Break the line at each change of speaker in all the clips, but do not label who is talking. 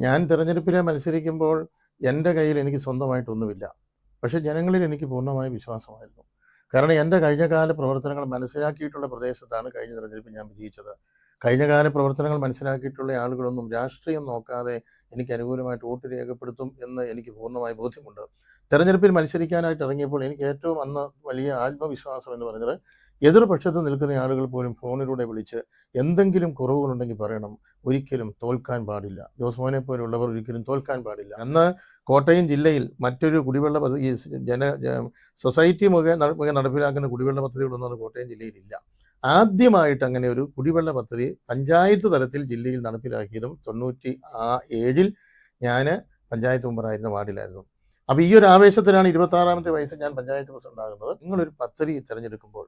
ഞാൻ തിരഞ്ഞെടുപ്പിൽ മത്സരിക്കുമ്പോൾ എന്റെ കയ്യിൽ എനിക്ക് സ്വന്തമായിട്ടൊന്നുമില്ല. പക്ഷെ ജനങ്ങളിൽ എനിക്ക് പൂർണമായ വിശ്വാസമായിരുന്നു. കാരണം എന്റെ കഴിഞ്ഞകാല പ്രവർത്തനങ്ങൾ മനസ്സിലാക്കിയിട്ടുള്ള പ്രദേശത്താണ് കഴിഞ്ഞ തിരഞ്ഞെടുപ്പിൽ ഞാൻ വിജയിച്ചത്. കഴിഞ്ഞകാല പ്രവർത്തനങ്ങൾ മനസ്സിലാക്കിയിട്ടുള്ള ആളുകളൊന്നും രാഷ്ട്രീയം നോക്കാതെ എനിക്ക് അനുകൂലമായിട്ട് വോട്ട് രേഖപ്പെടുത്തും എന്ന് എനിക്ക് പൂർണമായ ബോധ്യമുണ്ട്. തെരഞ്ഞെടുപ്പിൽ മത്സരിക്കാനായിട്ട് ഇറങ്ങിയപ്പോൾ എനിക്ക് ഏറ്റവും അന്ന് വലിയ ആത്മവിശ്വാസം എന്ന് പറഞ്ഞത് എതിർപക്ഷത്ത് നിൽക്കുന്ന ആളുകൾ പോലും ഫോണിലൂടെ വിളിച്ച് എന്തെങ്കിലും കുറവുകളുണ്ടെങ്കിൽ പറയണം. ഒരിക്കലും തോൽക്കാൻ പാടില്ല. ജോസ് മോനെ പോലുള്ളവർ ഒരിക്കലും തോൽക്കാൻ പാടില്ല. അന്ന് കോട്ടയം ജില്ലയിൽ മറ്റൊരു കുടിവെള്ള പദ്ധതി ജന സൊസൈറ്റി മുഖേ നട- മുഖേ നടപ്പിലാക്കുന്ന കുടിവെള്ള പദ്ധതികളൊന്നും കോട്ടയം ജില്ലയിലില്ല ആദ്യമായിട്ട് അങ്ങനെ ഒരു കുടിവെള്ള പദ്ധതി പഞ്ചായത്ത് തലത്തിൽ ജില്ലയിൽ നടപ്പിലാക്കിയതും തൊണ്ണൂറ്റി ആ ഏഴിൽ ഞാൻ പഞ്ചായത്ത് മെമ്പറായിരുന്ന വാർഡിലായിരുന്നു. അപ്പോൾ ഈ ഒരു ആവേശത്തിലാണ് ഇരുപത്തി ആറാമത്തെ വയസ്സിൽ ഞാൻ പഞ്ചായത്ത് പ്രസിഡന്റ് ആകുന്നത്. നിങ്ങളൊരു പദ്ധതി തിരഞ്ഞെടുക്കുമ്പോൾ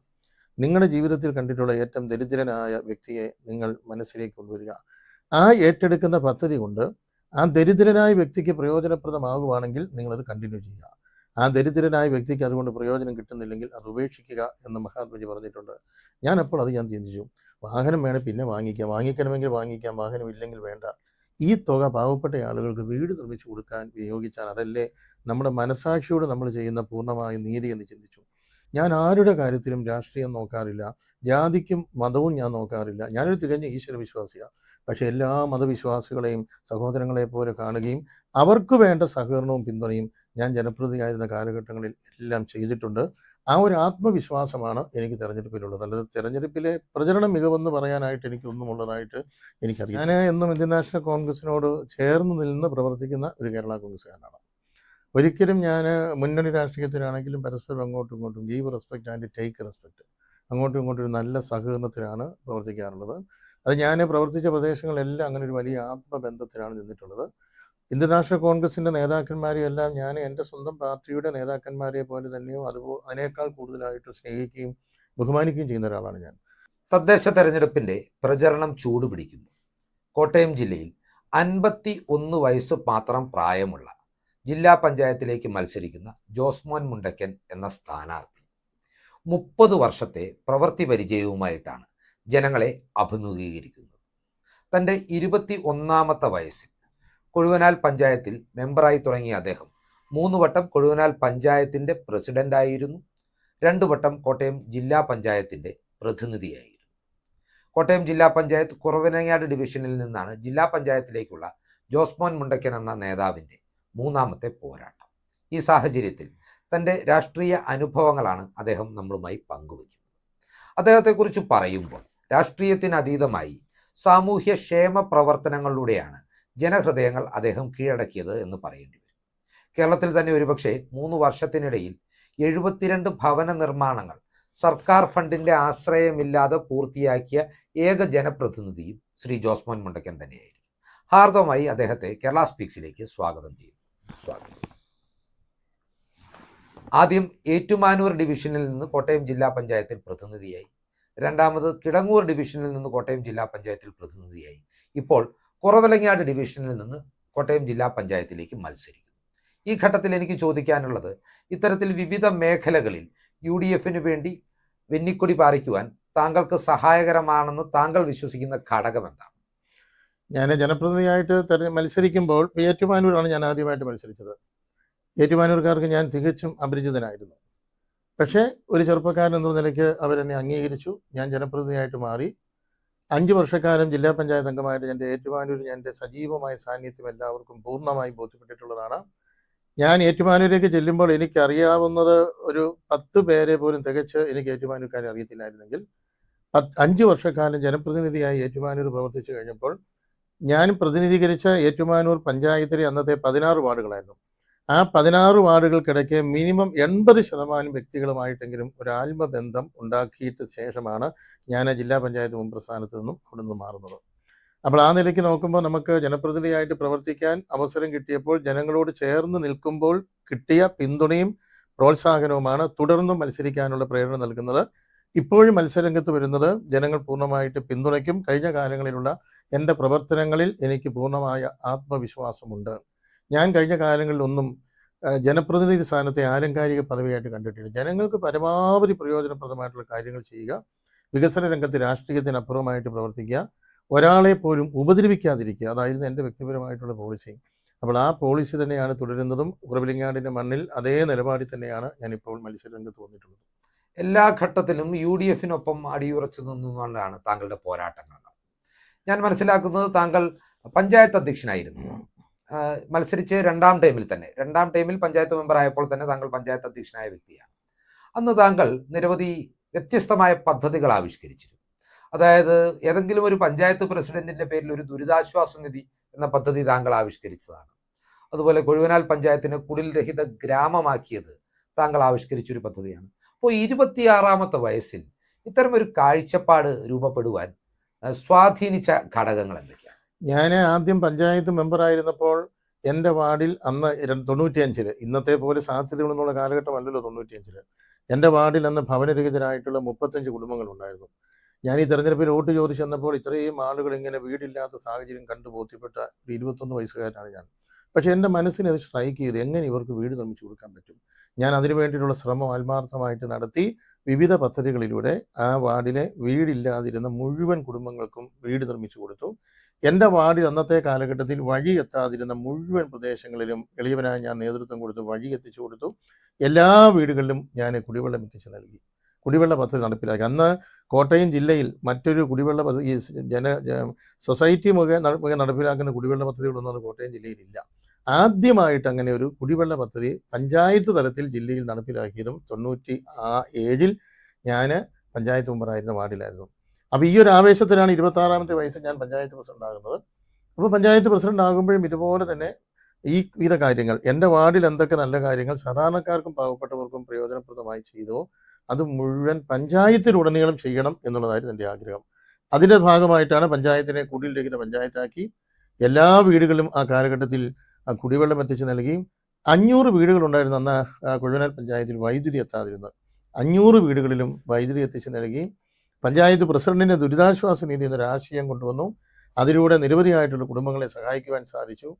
നിങ്ങളുടെ ജീവിതത്തിൽ കണ്ടിട്ടുള്ള ഏറ്റവും ദരിദ്രനായ വ്യക്തിയെ നിങ്ങൾ മനസ്സിലേക്ക് കൊണ്ടുവരിക. ആ ഏറ്റെടുക്കുന്ന പദ്ധതി കൊണ്ട് ആ ദരിദ്രനായ വ്യക്തിക്ക് പ്രയോജനപ്രദമാകുവാണെങ്കിൽ നിങ്ങളത് കണ്ടിന്യൂ ചെയ്യുക. ആ ദരിദ്രനായ വ്യക്തിക്ക് അതുകൊണ്ട് പ്രയോജനം കിട്ടുന്നില്ലെങ്കിൽ അത് ഉപേക്ഷിക്കുക എന്ന് മഹാത്മജി പറഞ്ഞിട്ടുണ്ട്. ഞാൻ അപ്പോൾ അത് ഞാൻ ചിന്തിച്ചു. വാഹനം വേണേൽ പിന്നെ വാങ്ങിക്കാം. വാങ്ങിക്കണമെങ്കിൽ വാങ്ങിക്കാം. വാഹനം ഇല്ലെങ്കിൽ വേണ്ട. ഈ തുക പാവപ്പെട്ട ആളുകൾക്ക് വീട് നിർമ്മിച്ചു കൊടുക്കാൻ വിനിയോഗിച്ചാൽ അതല്ലേ നമ്മുടെ മനസാക്ഷിയോട് നമ്മൾ ചെയ്യുന്ന പൂർണമായ നീതി എന്ന് ചിന്തിച്ചു. ഞാൻ ആരുടെ കാര്യത്തിലും രാഷ്ട്രീയം നോക്കാറില്ല ജാതിക്കും മതവും ഞാൻ നോക്കാറില്ല. ഞാനൊരു തികഞ്ഞ ഈശ്വര വിശ്വാസിയാണ് പക്ഷേ എല്ലാ മതവിശ്വാസികളെയും സഹോദരങ്ങളെ പോലെ കാണുകയും അവർക്ക് വേണ്ട സഹകരണവും പിന്തുണയും ഞാൻ ജനപ്രതിയായിരുന്ന കാലഘട്ടങ്ങളിൽ എല്ലാം ചെയ്തിട്ടുണ്ട്. ആ ഒരു ആത്മവിശ്വാസമാണ് എനിക്ക് തെരഞ്ഞെടുപ്പിലുള്ളത്. അല്ലാതെ തെരഞ്ഞെടുപ്പിലെ പ്രചരണ മികവെന്ന് പറയാനായിട്ട് എനിക്കൊന്നും ഉള്ളതായിട്ട് എനിക്കറിയാം ഞാൻ എന്നും ഇന്ത്യൻ നാഷണൽ കോൺഗ്രസിനോട് ചേർന്ന് നിന്ന് പ്രവർത്തിക്കുന്ന ഒരു കേരള കോൺഗ്രസ്സുകാരനാണ്. ഒരിക്കലും ഞാൻ മുന്നണി രാഷ്ട്രീയത്തിലാണെങ്കിലും പരസ്പരം അങ്ങോട്ടും ഇങ്ങോട്ടും give respect and take respect അങ്ങോട്ടും ഇങ്ങോട്ടും ഒരു നല്ല സഹകരണത്തിലാണ് പ്രവർത്തിക്കാറുള്ളത്. അത് ഞാൻ പ്രവർത്തിച്ച പ്രദേശങ്ങളെല്ലാം അങ്ങനെ ഒരു വലിയ ആത്മബന്ധത്തിലാണ് നിന്നിട്ടുള്ളത്. ഇന്ത്യൻ കോൺഗ്രസിന്റെ നേതാക്കന്മാരെയും എല്ലാം ഞാൻ എന്റെ സ്വന്തം പാർട്ടിയുടെ നേതാക്കന്മാരെ പോലെ തന്നെയും അതുപോലെ അതിനേക്കാൾ കൂടുതലായിട്ട് സ്നേഹിക്കുകയും ബഹുമാനിക്കുകയും ചെയ്യുന്ന ഒരാളാണ് ഞാൻ.
തദ്ദേശ തെരഞ്ഞെടുപ്പിന്റെ പ്രചരണം ചൂടുപിടിക്കുന്നു. കോട്ടയം ജില്ലയിൽ അൻപത്തി ഒന്ന് വയസ്സ് മാത്രം പ്രായമുള്ള ജില്ലാ പഞ്ചായത്തിലേക്ക് മത്സരിക്കുന്ന ജോസ്മോൻ മുണ്ടക്കൻ എന്ന സ്ഥാനാർത്ഥി. മുപ്പത് വർഷത്തെ പ്രവൃത്തി പരിചയവുമായിട്ടാണ് ജനങ്ങളെ അഭിമുഖീകരിക്കുന്നത്. തന്റെ ഇരുപത്തി ഒന്നാമത്തെ വയസ്സിൽ കൊഴുവനാൽ പഞ്ചായത്തിൽ മെമ്പറായി തുടങ്ങിയ അദ്ദേഹം മൂന്ന് വട്ടം കൊഴുവനാൽ പഞ്ചായത്തിന്റെ പ്രസിഡന്റായിരുന്നു രണ്ടു വട്ടം കോട്ടയം ജില്ലാ പഞ്ചായത്തിന്റെ പ്രതിനിധിയായിരുന്നു. കോട്ടയം ജില്ലാ പഞ്ചായത്ത് കുറവനങ്ങാട് ഡിവിഷനിൽ നിന്നാണ് ജില്ലാ പഞ്ചായത്തിലേക്കുള്ള ജോസ്മോൻ മുണ്ടക്കൻ എന്ന നേതാവിന്റെ മൂന്നാമത്തെ പോരാട്ടം. ഈ സാഹചര്യത്തിൽ തന്റെ രാഷ്ട്രീയ അനുഭവങ്ങളാണ് അദ്ദേഹം നമ്മളുമായി പങ്കുവയ്ക്കുന്നത് അദ്ദേഹത്തെക്കുറിച്ച് പറയുമ്പോൾ രാഷ്ട്രീയത്തിനതീതമായി സാമൂഹ്യ ക്ഷേമ പ്രവർത്തനങ്ങളിലൂടെയാണ് ജനഹൃദയങ്ങൾ അദ്ദേഹം കീഴടക്കിയത് എന്ന് പറയേണ്ടി വരും. കേരളത്തിൽ തന്നെ ഒരുപക്ഷെ മൂന്ന് വർഷത്തിനിടയിൽ എഴുപത്തിരണ്ട് ഭവന നിർമ്മാണങ്ങൾ സർക്കാർ ഫണ്ടിന്റെ ആശ്രയമില്ലാതെ പൂർത്തിയാക്കിയ ഏക ജനപ്രതിനിധിയും ശ്രീ ജോസ്മോൻ മുണ്ടക്കൻ തന്നെയായിരിക്കും. ഹാർദവമായി അദ്ദേഹത്തെ കേരള സ്പീക്സിലേക്ക് സ്വാഗതം ചെയ്യും സ്വാഗതം. ആദ്യം ഏറ്റുമാനൂർ ഡിവിഷനിൽ നിന്ന് കോട്ടയം ജില്ലാ പഞ്ചായത്തിൽ പ്രതിനിധിയായി. രണ്ടാമത് കിടങ്ങൂർ ഡിവിഷനിൽ നിന്ന് കോട്ടയം ജില്ലാ പഞ്ചായത്തിൽ പ്രതിനിധിയായി. ഇപ്പോൾ കുറവലങ്ങാട് ഡിവിഷനിൽ നിന്ന് കോട്ടയം ജില്ലാ പഞ്ചായത്തിലേക്ക് മത്സരിക്കും ഈ ഘട്ടത്തിൽ എനിക്ക് ചോദിക്കാനുള്ളത് ഇത്തരത്തിൽ വിവിധ മേഖലകളിൽ യു ഡി എഫിന് വേണ്ടി വെന്നിക്കൊടി പാറിക്കുവാൻ താങ്കൾക്ക് സഹായകരമാണെന്ന് താങ്കൾ വിശ്വസിക്കുന്ന ഘടകം എന്താണ്
ഞാൻ ജനപ്രതിനിധിയായിട്ട് തെര മത്സരിക്കുമ്പോൾ ഏറ്റുമാനൂരാണ് ഞാൻ ആദ്യമായിട്ട് മത്സരിച്ചത്. ഏറ്റുമാനൂർക്കാർക്ക് ഞാൻ തികച്ചും അപരിചിതനായിരുന്നു. പക്ഷേ ഒരു ചെറുപ്പക്കാരൻ എന്ന നിലയ്ക്ക് അവരെന്നെ അംഗീകരിച്ചു. ഞാൻ ജനപ്രതിനിധിയായിട്ട് മാറി. അഞ്ച് വർഷക്കാലം ജില്ലാ പഞ്ചായത്ത് അംഗമായിട്ട് എന്റെ ഏറ്റുമാനൂരിൽ എന്റെ സജീവമായ സാന്നിധ്യം എല്ലാവർക്കും പൂർണമായും ബോധ്യപ്പെട്ടിട്ടുള്ളതാണ്. ഞാൻ ഏറ്റുമാനൂരേക്ക് ചെല്ലുമ്പോൾ എനിക്കറിയാവുന്നത് ഒരു പത്ത് പേരെ പോലും തികച്ച് എനിക്ക് ഏറ്റുമാനൂർക്കാരെ അറിയത്തില്ലായിരുന്നെങ്കിൽ അഞ്ച് വർഷക്കാലം ജനപ്രതിനിധിയായി ഏറ്റുമാനൂർ പ്രവർത്തിച്ചു കഴിഞ്ഞപ്പോൾ ഞാൻ പ്രതിനിധീകരിച്ച ഏറ്റുമാനൂർ പഞ്ചായത്തിലെ അന്നത്തെ പതിനാറ് വാർഡുകളായിരുന്നു. ആ പതിനാറ് വാർഡുകൾക്കിടയ്ക്ക് മിനിമം എൺപത് ശതമാനം വ്യക്തികളുമായിട്ടെങ്കിലും ഒരു ആത്മബന്ധം ഉണ്ടാക്കിയിട്ട് ശേഷമാണ് ഞാൻ ജില്ലാ പഞ്ചായത്ത് മെമ്പർ പ്രസ്ഥാനത്ത് നിന്നും അവിടെ നിന്ന് മാറുന്നത്. അപ്പോൾ ആ നിലയ്ക്ക് നോക്കുമ്പോൾ നമുക്ക് ജനപ്രതിനിധിയായിട്ട് പ്രവർത്തിക്കാൻ അവസരം കിട്ടിയപ്പോൾ ജനങ്ങളോട് ചേർന്ന് നിൽക്കുമ്പോൾ കിട്ടിയ പിന്തുണയും പ്രോത്സാഹനവുമാണ് തുടർന്നും മത്സരിക്കാനുള്ള പ്രേരണ നൽകുന്നത് ഇപ്പോഴും മത്സരരംഗത്ത് വരുന്നത് ജനങ്ങൾ പൂർണമായിട്ട് പിന്തുണയ്ക്കും. കഴിഞ്ഞ കാലങ്ങളിലുള്ള എന്റെ പ്രവർത്തനങ്ങളിൽ എനിക്ക് പൂർണമായ ആത്മവിശ്വാസമുണ്ട്. ഞാൻ കഴിഞ്ഞ കാലങ്ങളിലൊന്നും ജനപ്രതിനിധി സ്ഥാനത്തെ ആലങ്കാരിക പദവിയായിട്ട് കണ്ടിട്ടില്ല. ജനങ്ങൾക്ക് പരമാവധി പ്രയോജനപ്രദമായിട്ടുള്ള കാര്യങ്ങൾ ചെയ്യുക വികസന രംഗത്ത് രാഷ്ട്രീയത്തിനപ്പുറമായിട്ട് പ്രവർത്തിക്കുക ഒരാളെ പോലും ഉപദ്രവിക്കാതിരിക്കുക. അതായിരുന്നു എന്റെ വ്യക്തിപരമായിട്ടുള്ള പോളിസി അപ്പോൾ ആ പോളിസി തന്നെയാണ് തുടരുന്നതും കുറവിലിങ്ങാടിന്റെ മണ്ണിൽ അതേ നിലപാടിൽ തന്നെയാണ് ഞാനിപ്പോൾ മത്സരരംഗത്ത് വന്നിട്ടുള്ളത്.
എല്ലാ ഘട്ടത്തിലും യു ഡി എഫിനൊപ്പം അടിയുറച്ചു നിന്നുകൊണ്ടാണ് താങ്കളുടെ പോരാട്ടങ്ങൾ ഞാൻ മനസ്സിലാക്കുന്നത് താങ്കൾ പഞ്ചായത്ത് അധ്യക്ഷനായിരുന്നു. മത്സരിച്ച് രണ്ടാം ടൈമിൽ തന്നെ രണ്ടാം ടൈമിൽ പഞ്ചായത്ത് മെമ്പർ ആയപ്പോൾ തന്നെ താങ്കൾ പഞ്ചായത്ത് അധ്യക്ഷനായ വ്യക്തിയാണ്. അന്ന് താങ്കൾ നിരവധി വ്യത്യസ്തമായ പദ്ധതികൾ ആവിഷ്കരിച്ചിരുന്നു. അതായത് ഏതെങ്കിലും ഒരു പഞ്ചായത്ത് പ്രസിഡന്റിന്റെ പേരിൽ ഒരു ദുരിതാശ്വാസ നിധി എന്ന പദ്ധതി താങ്കൾ ആവിഷ്കരിച്ചതാണ്. അതുപോലെ കൊഴുവനാൽ പഞ്ചായത്തിനെ കുടിൽ രഹിത ഗ്രാമമാക്കിയത് താങ്കൾ ആവിഷ്കരിച്ചൊരു പദ്ധതിയാണ്. അപ്പോൾ ഇരുപത്തിയാറാമത്തെ വയസ്സിൽ ഇത്തരം ഒരു കാഴ്ചപ്പാട് രൂപപ്പെടുവാൻ സ്വാധീനിച്ച ഘടകങ്ങൾ എന്തൊക്കെയാണ്
ഞാൻ ആദ്യം പഞ്ചായത്ത് മെമ്പറായിരുന്നപ്പോൾ എന്റെ വാർഡിൽ അന്ന് തൊണ്ണൂറ്റിയഞ്ചിൽ ഇന്നത്തെ പോലെ സാധ്യതകളെന്നുള്ള കാലഘട്ടമല്ലല്ലോ തൊണ്ണൂറ്റിയഞ്ചിൽ. എന്റെ വാർഡിൽ അന്ന് ഭവനരഹിതരായിട്ടുള്ള മുപ്പത്തഞ്ച് കുടുംബങ്ങളുണ്ടായിരുന്നു. ഞാൻ ഈ തെരഞ്ഞെടുപ്പിൽ വോട്ട് ചോദിച്ചു ഇത്രയും ആളുകൾ ഇങ്ങനെ വീടില്ലാത്ത സാഹചര്യം കണ്ടു ബോധ്യപ്പെട്ട ഒരു ഇരുപത്തൊന്ന് വയസ്സുകാരനാണ് ഞാൻ. പക്ഷേ എന്റെ മനസ്സിനെ അത് സ്ട്രൈക്ക് ചെയ്ത് എങ്ങനെ ഇവർക്ക് വീട് നിർമ്മിച്ചു കൊടുക്കാൻ പറ്റും? ഞാൻ അതിനു വേണ്ടിയിട്ടുള്ള ശ്രമം ആത്മാർത്ഥമായിട്ട് നടത്തി വിവിധ പദ്ധതികളിലൂടെ ആ വാർഡിലെ വീടില്ലാതിരുന്ന മുഴുവൻ കുടുംബങ്ങൾക്കും വീട് നിർമ്മിച്ചു കൊടുത്തു. എന്റെ വാർഡിൽ അന്നത്തെ കാലഘട്ടത്തിൽ വഴി എത്താതിരുന്ന മുഴുവൻ പ്രദേശങ്ങളിലും എളിയവനായി ഞാൻ നേതൃത്വം കൊടുത്തു വഴി എത്തിച്ചു കൊടുത്തു. എല്ലാ വീടുകളിലും ഞാൻ കുടിവെള്ളം എത്തിച്ചു നൽകി. കുടിവെള്ള പദ്ധതി നടപ്പിലാക്കി. അന്ന് കോട്ടയം ജില്ലയിൽ മറ്റൊരു കുടിവെള്ള പദ്ധതി ജന സൊസൈറ്റി മുഖേന നടപ്പിലാക്കുന്ന കുടിവെള്ള പദ്ധതികളൊന്നും കോട്ടയം ജില്ലയിലില്ല ആദ്യമായിട്ട് അങ്ങനെ ഒരു കുടിവെള്ള പദ്ധതി പഞ്ചായത്ത് തലത്തിൽ ജില്ലയിൽ നടപ്പിലാക്കിയതും തൊണ്ണൂറ്റി ആ ഏഴിൽ ഞാൻ പഞ്ചായത്ത് മെമ്പറായിരുന്ന വാർഡിലായിരുന്നു. അപ്പോൾ ഈ ഒരു ആവേശത്തിലാണ് ഇരുപത്തി ആറാമത്തെ വയസ്സിൽ ഞാൻ പഞ്ചായത്ത് പ്രസിഡന്റ് ആകുന്നത്. അപ്പോൾ പഞ്ചായത്ത് പ്രസിഡന്റ് ആകുമ്പോഴും ഇതുപോലെ തന്നെ ഈ വിധ കാര്യങ്ങൾ എന്റെ വാർഡിൽ എന്തൊക്കെ നല്ല കാര്യങ്ങൾ സാധാരണക്കാർക്കും പാവപ്പെട്ടവർക്കും പ്രയോജനപ്രദമായി ചെയ്തോ അത് മുഴുവൻ പഞ്ചായത്തിലുടനീളം ചെയ്യണം എന്നുള്ളതായിരുന്നു എന്റെ ആഗ്രഹം. അതിന്റെ ഭാഗമായിട്ടാണ് പഞ്ചായത്തിനെ രഹിത പഞ്ചായത്താക്കി എല്ലാ വീടുകളും ആ കാലഘട്ടത്തിൽ കുടിവെള്ളം എത്തിച്ചു നൽകി അഞ്ഞൂറ് വീടുകളുണ്ടായിരുന്നു അന്ന് കുഴവനാൽ പഞ്ചായത്തിൽ വൈദ്യുതി എത്താതിരുന്നത് അഞ്ഞൂറ് വീടുകളിലും വൈദ്യുതി എത്തിച്ചു നൽകി പഞ്ചായത്ത് പ്രസിഡന്റിന്റെ ദുരിതാശ്വാസ നീതി എന്നൊരു ആശയം കൊണ്ടുവന്നു. അതിലൂടെ നിരവധിയായിട്ടുള്ള കുടുംബങ്ങളെ സഹായിക്കുവാൻ സാധിച്ചു.